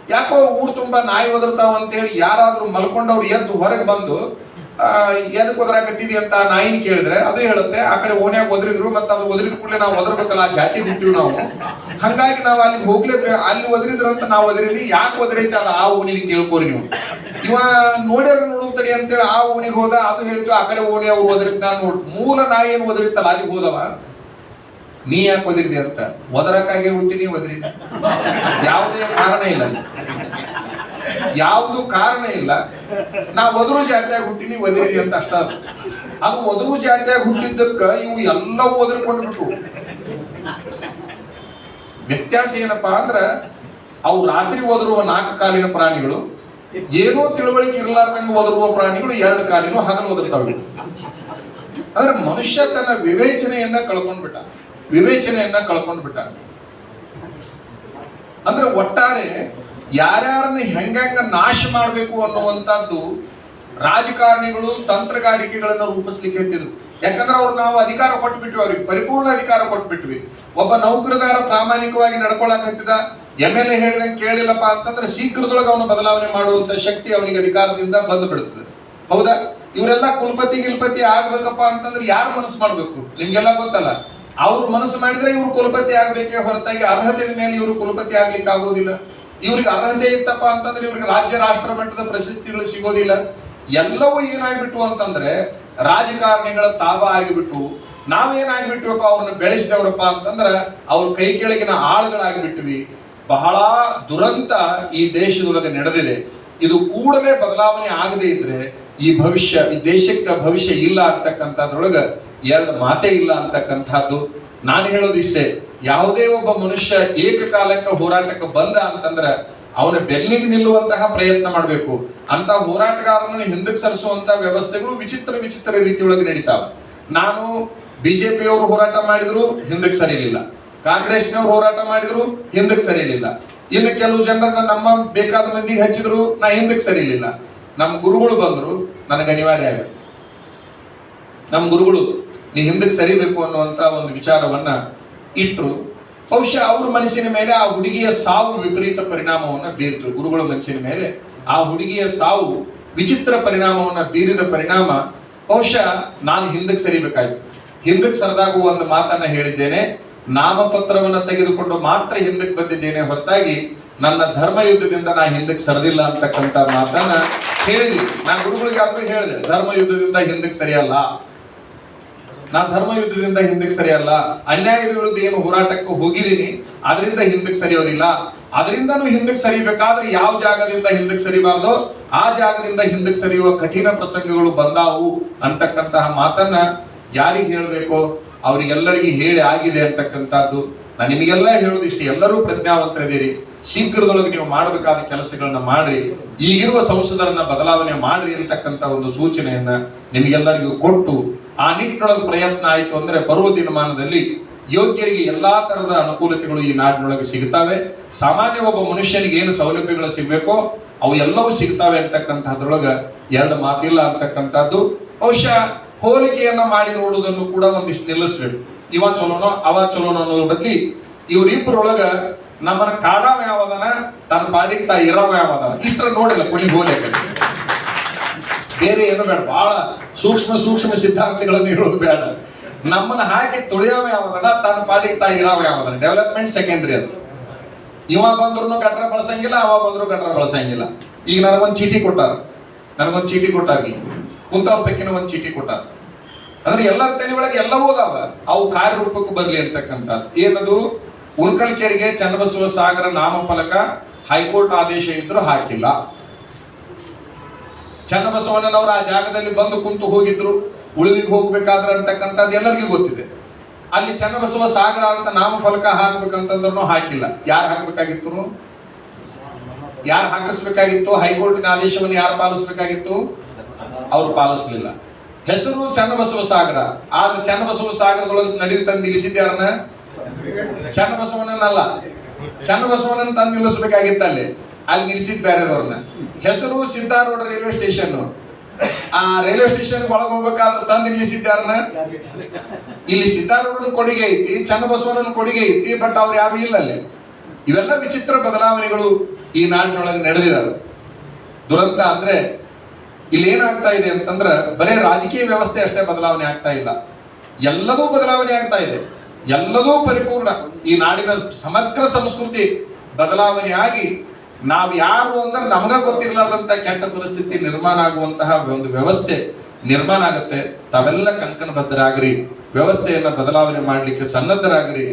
ಯಾಕೋ ಊರು ತುಂಬಾ ನಾಯಿ ಒದರ್ತಾವ ಅಂತೇಳಿ ಯಾರಾದ್ರೂ ಮಲ್ಕೊಂಡವ್ರು ಎದ್ದು ಹೊರಗೆ ಬಂದು ಆ, ಎದಕ್ ಒದರಾಕತ್ತಿದಿ ಅಂತ ನಾಯಿನ ಕೇಳಿದ್ರೆ ಅದು ಹೇಳುತ್ತೆ ಆ ಕಡೆ ಓನ್ಯಾಗ ಒದರಿದ್ರು ಮತ್ತೆ ಅದು ಒದರಿದ ಕೂಡಲೇ ನಾವು ಒದರ್ಬೇಕಲ್ಲ ಆ ಜಾತಿ ಹುಟ್ಟಿವಿ ನಾವು. ಹಂಗಾಗಿ ನಾವು ಅಲ್ಲಿ ಹೋಗ್ಲೇ ಅಲ್ಲಿ ಒದರಿದ್ರಂತ ನಾವು ಒದರಿಲಿ ಯಾಕೆ ಒದರೈತೆ ಅದು ಆ ಓಣಿಲಿ ಕೇಳ್ಕೋರಿ ನೀವು. ಇವ ನೋಡ್ಯಾರ ನೋಡು ತಡಿ ಅಂತೇಳಿ ಆ ಓಣಿಗೆ ಹೋದ ಅದು ಹೇಳಿದ್ದು ಆ ಕಡೆ ಓಣಿ ಅವ್ರು ಒದರಿದ್ ನಾನು ನೋಡ್ ಮೂಲ ನಾಯಿ ಏನು ಒದರಿತ್ತಲ್ಲ ಅಲ್ಲಿ ಹೋದವ. ನೀ ಯಾಕೆ ಒದರಿದೆ ಅಂತ. ಒದರಕ್ಕಾಗಿ ಹುಟ್ಟಿನಿ ಒದರಿ. ಯಾವುದೇ ಕಾರಣ ಇಲ್ಲ. ಯಾವುದು ಕಾರಣ ಇಲ್ಲ. ನಾ ಒದರು ಜಾತಿಯಾಗಿ ಹುಟ್ಟಿನಿ ಒದಿರಿ ಅಂತ ಅಷ್ಟ ಅದು. ಅದು ಒದರು ಜಾತಿಯಾಗಿ ಹುಟ್ಟಿದ್ದಕ್ಕ ಇವು ಎಲ್ಲ ಒದರ್ಕೊಂಡು ಬಿಟ್ಟು ವ್ಯತ್ಯಾಸ ಏನಪ್ಪಾ ಅಂದ್ರ, ಅವು ರಾತ್ರಿ ಒದರುವ ನಾಲ್ಕು ಕಾಲಿನ ಪ್ರಾಣಿಗಳು, ಏನೋ ತಿಳುವಳಿಕೆ ಇರಲಾರ್ದಂಗೆ ಒದರುವ ಪ್ರಾಣಿಗಳು ಎರಡು ಕಾಲಿನೂ ಹಗಲು ಒದರ್ತಾವೆ ಅಂದ್ರೆ ಮನುಷ್ಯ ತನ್ನ ವಿವೇಚನೆಯನ್ನ ಕಳ್ಕೊಂಡ್ಬಿಟ್ಟ. ವಿವೇಚನೆಯನ್ನ ಕಳ್ಕೊಂಡ್ಬಿಟ್ಟ. ಅಂದ್ರೆ ಒಟ್ಟಾರೆ ಯಾರ್ಯಾರನ್ನ ಹೆಂಗ ನಾಶ ಮಾಡಬೇಕು ಅನ್ನುವಂಥದ್ದು ರಾಜಕಾರಣಿಗಳು, ತಂತ್ರಗಾರಿಕೆಗಳನ್ನು ರೂಪಿಸ್ಲಿಕ್ಕೆ ಎತ್ತಿದ್ರು ಯಾಕಂದ್ರೆ ಅವ್ರು ನಾವು ಅಧಿಕಾರ ಕೊಟ್ಬಿಟ್ವಿ, ಅವ್ರಿಗೆ ಪರಿಪೂರ್ಣ ಅಧಿಕಾರ ಕೊಟ್ಬಿಟ್ವಿ. ಒಬ್ಬ ನೌಕರದಾರ ಪ್ರಾಮಾಣಿಕವಾಗಿ ನಡ್ಕೊಳಕ್ ಹತ್ತಿದ, ಎಂ ಎಲ್ ಎ ಹೇಳಿದಂಗೆ ಕೇಳಿಲ್ಲಪ್ಪ ಅಂತಂದ್ರೆ ಶೀಘ್ರದೊಳಗೆ ಅವನು ಬದಲಾವಣೆ ಮಾಡುವಂತ ಶಕ್ತಿ ಅವನಿಗೆ ಅಧಿಕಾರದಿಂದ ಬಂದು ಬಿಡುತ್ತದೆ. ಹೌದಾ? ಇವರೆಲ್ಲ ಕುಲಪತಿ ಗಿಲ್ಪತಿ ಆಗ್ಬೇಕಪ್ಪ ಅಂತಂದ್ರೆ ಯಾರು ಮನಸ್ಸು ಮಾಡ್ಬೇಕು? ನಿಮ್ಗೆಲ್ಲ ಗೊತ್ತಲ್ಲ. ಅವ್ರು ಮನಸ್ಸು ಮಾಡಿದ್ರೆ ಇವ್ರು ಕುಲಪತಿ ಆಗ್ಬೇಕೇ ಹೊರತಾಗಿ ಅರ್ಹತೆ ಮೇಲೆ ಇವರು ಕುಲಪತಿ ಆಗ್ಲಿಕ್ಕೆ ಆಗೋದಿಲ್ಲ. ಇವ್ರಿಗೆ ಅರ್ಹತೆ ಇತ್ತಪ್ಪ ಅಂತಂದ್ರೆ ಇವ್ರಿಗೆ ರಾಜ್ಯ ರಾಷ್ಟ್ರ ಮಟ್ಟದ ಪ್ರಶಸ್ತಿಗಳು ಸಿಗೋದಿಲ್ಲ. ಎಲ್ಲವೂ ಏನಾಗ್ಬಿಟ್ಟು ಅಂತಂದ್ರೆ ರಾಜಕಾರಣಿಗಳ ತಾವ ಆಗಿಬಿಟ್ಟು ನಾವೇನಾಗ್ಬಿಟ್ವಪ್ಪ ಅವ್ರನ್ನ ಬೆಳೆಸಿದವ್ರಪ್ಪ ಅಂತಂದ್ರೆ ಅವ್ರ ಕೈ ಕೆಳಗಿನ ಆಳುಗಳಾಗಿಬಿಟ್ವಿ. ಬಹಳ ದುರಂತ ಈ ದೇಶದೊಳಗೆ ನಡೆದಿದೆ. ಇದು ಕೂಡಲೇ ಬದಲಾವಣೆ ಆಗದೇ ಇದ್ರೆ ಈ ಭವಿಷ್ಯ, ಈ ದೇಶಕ್ಕೆ ಭವಿಷ್ಯ ಇಲ್ಲ ಅಂತಕ್ಕಂಥದ್ರೊಳಗ ಎರಡು ಮಾತೇ ಇಲ್ಲ ಅಂತಕ್ಕಂಥದ್ದು. ನಾನು ಹೇಳೋದಿಷ್ಟೇ ಯಾವುದೇ ಒಬ್ಬ ಮನುಷ್ಯ ಏಕಕಾಲಕ್ಕೆ ಹೋರಾಟಕ್ಕೆ ಬಂದ ಅಂತಂದ್ರ ಅವನ ಬೆನ್ನಿಗೆ ನಿಲ್ಲುವಂತಹ ಪ್ರಯತ್ನ ಮಾಡಬೇಕು. ಅಂತ ಹೋರಾಟಗಾರರನ್ನು ಹಿಂದಕ್ಕೆ ಸರಿಸುವಂತ ವ್ಯವಸ್ಥೆಗಳು ವಿಚಿತ್ರ ವಿಚಿತ್ರ ರೀತಿಯೊಳಗೆ ನಡೀತಾವ. ನಾನು ಬಿಜೆಪಿಯವರು ಹೋರಾಟ ಮಾಡಿದ್ರು, ಹಿಂದಕ್ಕೆ ಸರಿಯಲಿಲ್ಲ ಕಾಂಗ್ರೆಸ್ನವ್ರು ಹೋರಾಟ ಮಾಡಿದ್ರು, ಹಿಂದಕ್ಕೆ ಸರಿಯಲಿಲ್ಲ ಇನ್ನು ಕೆಲವು ಜನರನ್ನ ನಮ್ಮ ಬೇಕಾದ ಮಂದಿಗೆ ಹಚ್ಚಿದ್ರು, ನಾ ಹಿಂದಕ್ಕೆ ಸರಿಯಲಿಲ್ಲ ನಮ್ಮ ಗುರುಗಳು ಬಂದ್ರು, ನನಗೆ ಅನಿವಾರ್ಯ ಆಗುತ್ತೆ ನಮ್ಮ ಗುರುಗಳು, ನೀ ಹಿಂದಕ್ಕೆ ಸರಿಬೇಕು ಅನ್ನುವಂತ ಒಂದು ವಿಚಾರವನ್ನ ಇಟ್ರು. ಬಹುಶಃ ಅವ್ರ ಮನಸ್ಸಿನ ಮೇಲೆ ಆ ಹುಡುಗಿಯ ಸಾವು ವಿಪರೀತ ಪರಿಣಾಮವನ್ನು ಬೀರಿತು ಗುರುಗಳ ಮನಸ್ಸಿನ ಮೇಲೆ ಆ ಹುಡುಗಿಯ ಸಾವು ವಿಚಿತ್ರ ಪರಿಣಾಮವನ್ನು ಬೀರಿದ ಪರಿಣಾಮ ಬಹುಶಃ ನಾನು ಹಿಂದಕ್ಕೆ ಸರಿಬೇಕಾಯ್ತು. ಹಿಂದಕ್ಕೆ ಸರಿದಾಗ ಒಂದು ಮಾತನ್ನ ಹೇಳಿದ್ದೇನೆ. ನಾಮಪತ್ರವನ್ನು ತೆಗೆದುಕೊಂಡು ಮಾತ್ರ ಹಿಂದಕ್ಕೆ ಬಂದಿದ್ದೇನೆ ಹೊರತಾಗಿ ನನ್ನ ಧರ್ಮ ಯುದ್ಧದಿಂದ ನಾ ಹಿಂದಕ್ಕೆ ಸರಿದಿಲ್ಲ ಅಂತಕ್ಕಂಥ ಮಾತನ್ನ ಹೇಳಿದ್ವಿ ನಾನು ಗುರುಗಳಿಗೆ ಆದ್ರೂ ಹೇಳಿದೆ ಧರ್ಮ ಯುದ್ಧದಿಂದ ಹಿಂದಕ್ಕೆ ಸರಿಯಲ್ಲ. ನಾ ಧರ್ಮ ಯುದ್ಧದಿಂದ ಹಿಂದಕ್ಕೆ ಸರಿಯಲ್ಲ ಅನ್ಯಾಯ ವಿರುದ್ಧ ಏನು ಹೋರಾಟಕ್ಕೆ ಹೋಗಿದ್ದೀನಿ, ಅದರಿಂದ ಹಿಂದಕ್ಕೆ ಸರಿಯೋದಿಲ್ಲ. ಅದರಿಂದನೂ ಹಿಂದಕ್ಕೆ ಸರಿಬೇಕಾದ್ರೆ ಯಾವ ಜಾಗದಿಂದ ಹಿಂದಕ್ಕೆ ಸರಿಬಾರ್ದು? ಆ ಜಾಗದಿಂದ ಹಿಂದಕ್ಕೆ ಸರಿಯುವ ಕಠಿಣ ಪ್ರಸಂಗಗಳು ಬಂದಾವು ಅಂತಕ್ಕಂತಹ ಮಾತನ್ನ ಯಾರಿಗೆ ಹೇಳಬೇಕೋ? ಅವರಿಗೆಲ್ಲರಿಗೆ ಹೇಳಿ ಆಗಿದೆ ಅಂತಕ್ಕಂಥದ್ದು. ನಾನು ನಿಮಗೆಲ್ಲ ಹೇಳೋದಿಷ್ಟು ಎಲ್ಲರೂ ಪ್ರಜ್ಞಾವಂತರಿದ್ದೀರಿ. ಶೀಘ್ರದೊಳಗೆ ನೀವು ಮಾಡಬೇಕಾದ ಕೆಲಸಗಳನ್ನ ಮಾಡ್ರಿ. ಈಗಿರುವ ಸಂಸದರನ್ನ ಬದಲಾವಣೆ ಮಾಡ್ರಿ ಅಂತಕ್ಕಂಥ ಒಂದು ಸೂಚನೆಯನ್ನ ನಿಮಗೆಲ್ಲರಿಗೂ ಕೊಟ್ಟು ಆ ನಿಟ್ಟಿನೊಳಗೆ ಪ್ರಯತ್ನ ಆಯಿತು ಅಂದರೆ ಬರುವ ದಿನಮಾನದಲ್ಲಿ ಯೋಗ್ಯರಿಗೆ ಎಲ್ಲಾ ತರದ ಅನುಕೂಲತೆಗಳು ಈ ನಾಡಿನೊಳಗೆ ಸಿಗ್ತಾವೆ. ಸಾಮಾನ್ಯ ಒಬ್ಬ ಮನುಷ್ಯನಿಗೆ ಏನು ಸೌಲಭ್ಯಗಳು ಸಿಗಬೇಕೋ ಅವು ಎಲ್ಲವೂ ಸಿಗ್ತಾವೆ ಅಂತಕ್ಕಂಥದ್ರೊಳಗೆ ಎರಡು ಮಾತಿಲ್ಲ ಅಂತಕ್ಕಂಥದ್ದು ಬಹುಶಃ ಹೋಲಿಕೆಯನ್ನ ಮಾಡಿ ನೋಡುವುದನ್ನು ಕೂಡ ಒಂದಿಷ್ಟು ನಿಲ್ಲಿಸ್ಬೇಕು. ಇವ ಚಲೋನೋ, ಅವ ಚಲೋನೋ ಅನ್ನೋದ್ರ ಬದಲಿ ಇವರಿಬ್ಬರೊಳಗೆ ನಮ್ಮನ್ನ ಕಾಡಾವ ಯಾವದನ ತನ್ನ ಪಾಡಿಗೆ ತಾ ಇರವ ಯಾವದನ ಇಷ್ಟರ ನೋಡಿಲ್ಲ ಕೊಡಿ ಹೋಲಿಕೆ ಬೇರೆ ಏನು ಬೇಡ ಬಹಳ ಸೂಕ್ಷ್ಮ ಸೂಕ್ಷ್ಮ ಸಿದ್ಧಾಂತಗಳನ್ನು ಹೇಳೋದು ಬೇಡ. ನಮ್ಮನ್ನ ಹಾಕಿ ತುಳಿಯವ ಯಾವ್ದಲ್ಲ ತನ್ನ ಪಾಡಿಗೆ ತಾ ಇರಾವ ಯಾವ್ದಲ್ಲ ಡೆವಲಪ್ಮೆಂಟ್ ಸೆಕೆಂಡ್ರಿ ಅದು. ಇವ ಬಂದ್ರು ಕಟ್ಟರೆ ಬಳಸಂಗಿಲ್ಲ, ಅವ ಬಂದ್ರು ಕಟ್ಟರ ಬಳಸಂಗಿಲ್ಲ. ಈಗ ನನಗೊಂದು ಚೀಟಿ ಕೊಟ್ಟಾರ. ನನಗೊಂದು ಚೀಟಿ ಕೊಟ್ಟಾರ ಈಗ ಕುಂತವ್ರ ಪೈಕಿನ ಒಂದು ಚೀಟಿ ಕೊಟ್ಟಾರ. ಅಂದ್ರೆ ಎಲ್ಲರ ತಲೆ ಒಳಗೆ ಎಲ್ಲವೂ ಅದಾವ. ಅವು ಕಾರ್ಯರೂಪಕ್ಕೆ ಬರಲಿ ಅಂತಕ್ಕಂಥ ಏನದು? ಉಳ್ಕಲ್ಕೆರೆಗೆ ಚನ್ನಬಸವ ಸಾಗರ ನಾಮಫಲಕ ಹೈಕೋರ್ಟ್ ಆದೇಶ ಇದ್ರೂ ಹಾಕಿಲ್ಲ. ಚನ್ನಬಸವಣ್ಣನವರು ಆ ಜಾಗದಲ್ಲಿ ಬಂದು ಕುಂತು ಹೋಗಿದ್ರು ಉಳಿವಿಗೆ ಹೋಗ್ಬೇಕಾದ್ರೆ ಅಂತಕ್ಕಂಥದ್ದು ಎಲ್ಲರಿಗೂ ಗೊತ್ತಿದೆ. ಅಲ್ಲಿ ಚನ್ನಬಸವ ಸಾಗರ ಅಂತ ನಾಮಫಲಕ ಹಾಕ್ಬೇಕಂತಂದ್ರೂ ಹಾಕಿಲ್ಲ. ಯಾರು ಹಾಕಬೇಕಾಗಿತ್ತು? ಯಾರು ಹಾಕಿಸ್ಬೇಕಾಗಿತ್ತು? ಹೈಕೋರ್ಟಿನ ಆದೇಶವನ್ನು ಯಾರು ಪಾಲಿಸ್ಬೇಕಾಗಿತ್ತು? ಅವರು ಪಾಲಿಸಲಿಲ್ಲ. ಹೆಸರು ಚನ್ನಬಸವ ಸಾಗರ. ಆದ್ರೆ ಚನ್ನಬಸವ ಸಾಗರದೊಳಗೆ ನಡೆಯುವ ತಂದು ನಿಲ್ಲಿಸಿದ್ಯಾರನ್ನ ಚನ್ನಬಸವಣ್ಣನಲ್ಲ. ಚನ್ನಬಸವಣ್ಣನ ತಂದು ನಿಲ್ಲಿಸ್ಬೇಕಾಗಿತ್ತು ಅಲ್ಲಿ ಅಲ್ಲಿ ನಿಲ್ಲಿಸಿದ್ ಬೇರೆದವ್ರನ್ನ ಹೆಸರು ಸಿದ್ದಾರೋಡ್ ರೈಲ್ವೆ ಸ್ಟೇಷನ್ ಆ ರೈಲ್ವೆ ಸ್ಟೇಷನ್ ಒಳಗೆ ಹೋಗ್ಬೇಕಾದ್ರೆ ತಂದು ನಿಲ್ಲಿಸಿದ್ದಾರನ್ನ ಇಲ್ಲಿ ಸಿದ್ದಾರೂಢನ ಕೊಡುಗೆ ಐತಿ ಚನ್ನಬಸವನ ಕೊಡುಗೆ ಐತಿ ಬಟ್ ಅವ್ರು ಯಾರು ಇಲ್ಲ ಅಲ್ಲಿ. ಇವೆಲ್ಲ ವಿಚಿತ್ರ ಬದಲಾವಣೆಗಳು ಈ ನಾಡಿನೊಳಗೆ ನಡೆದಿದ್ದಾವೆ ದುರಂತ ಅಂದ್ರೆ ಇಲ್ಲಿ ಏನಾಗ್ತಾ ಇದೆ ಅಂತಂದ್ರೆ ಬರೇ ರಾಜಕೀಯ ವ್ಯವಸ್ಥೆ ಅಷ್ಟೇ ಬದಲಾವಣೆ ಆಗ್ತಾ ಇಲ್ಲ. ಎಲ್ಲವೂ ಬದಲಾವಣೆ ಆಗ್ತಾ ಇದೆ. ಎಲ್ಲದೂ ಪರಿಪೂರ್ಣ. ಈ ನಾಡಿನ ಸಮಗ್ರ ಸಂಸ್ಕೃತಿ ಬದಲಾವಣೆ ಆಗಿ ನಾವು ಯಾರು ಅಂದ್ರೆ ನಮಗ ಗೊತ್ತಿರಲಾರ್ದಂತ ಕೆಟ್ಟ ಪರಿಸ್ಥಿತಿ ನಿರ್ಮಾಣ ಆಗುವಂತಹ ಒಂದು ವ್ಯವಸ್ಥೆ ನಿರ್ಮಾಣ ಆಗುತ್ತೆ. ತಾವೆಲ್ಲ ಕಂಕಣಬದ್ಧರಾಗ್ರಿ ವ್ಯವಸ್ಥೆಯನ್ನ ಬದಲಾವಣೆ ಮಾಡಲಿಕ್ಕೆ ಸನ್ನದ್ಧರಾಗ್ರಿ.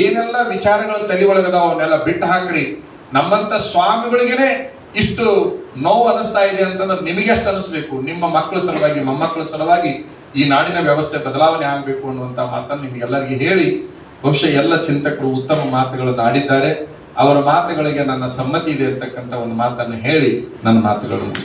ಏನೆಲ್ಲ ವಿಚಾರಗಳು ತಲೆ ಒಳಗದಾವ ಅವನ್ನೆಲ್ಲ ಬಿಟ್ಟು ಹಾಕ್ರಿ. ನಮ್ಮಂತ ಸ್ವಾಮಿಗಳಿಗೇನೆ ಇಷ್ಟು ನೋವು ಅನಿಸ್ತಾ ಇದೆ ಅಂತಂದ್ರೆ ನಿಮಗೆ ಅಷ್ಟು ಅನಿಸ್ಬೇಕು. ನಿಮ್ಮ ಮಕ್ಕಳ ಸಲುವಾಗಿ ಮೊಮ್ಮಕ್ಕಳ ಸಲುವಾಗಿ ಈ ನಾಡಿನ ವ್ಯವಸ್ಥೆ ಬದಲಾವಣೆ ಆಗಬೇಕು ಅನ್ನುವಂತ ಮಾತನ್ನು ನಿಮಗೆಲ್ಲರಿಗೆ ಹೇಳಿ ಬಹುಶಃ ಎಲ್ಲ ಚಿಂತಕರು ಉತ್ತಮ ಮಾತುಗಳನ್ನು ಆಡಿದ್ದಾರೆ. ಅವರ ಮಾತುಗಳಿಗೆ ನನ್ನ ಸಮ್ಮತಿ ಇದೆ ಇರ್ತಕ್ಕಂಥ ಒಂದು ಮಾತನ್ನು ಹೇಳಿ ನನ್ನ ಮಾತುಗಳನ್ನು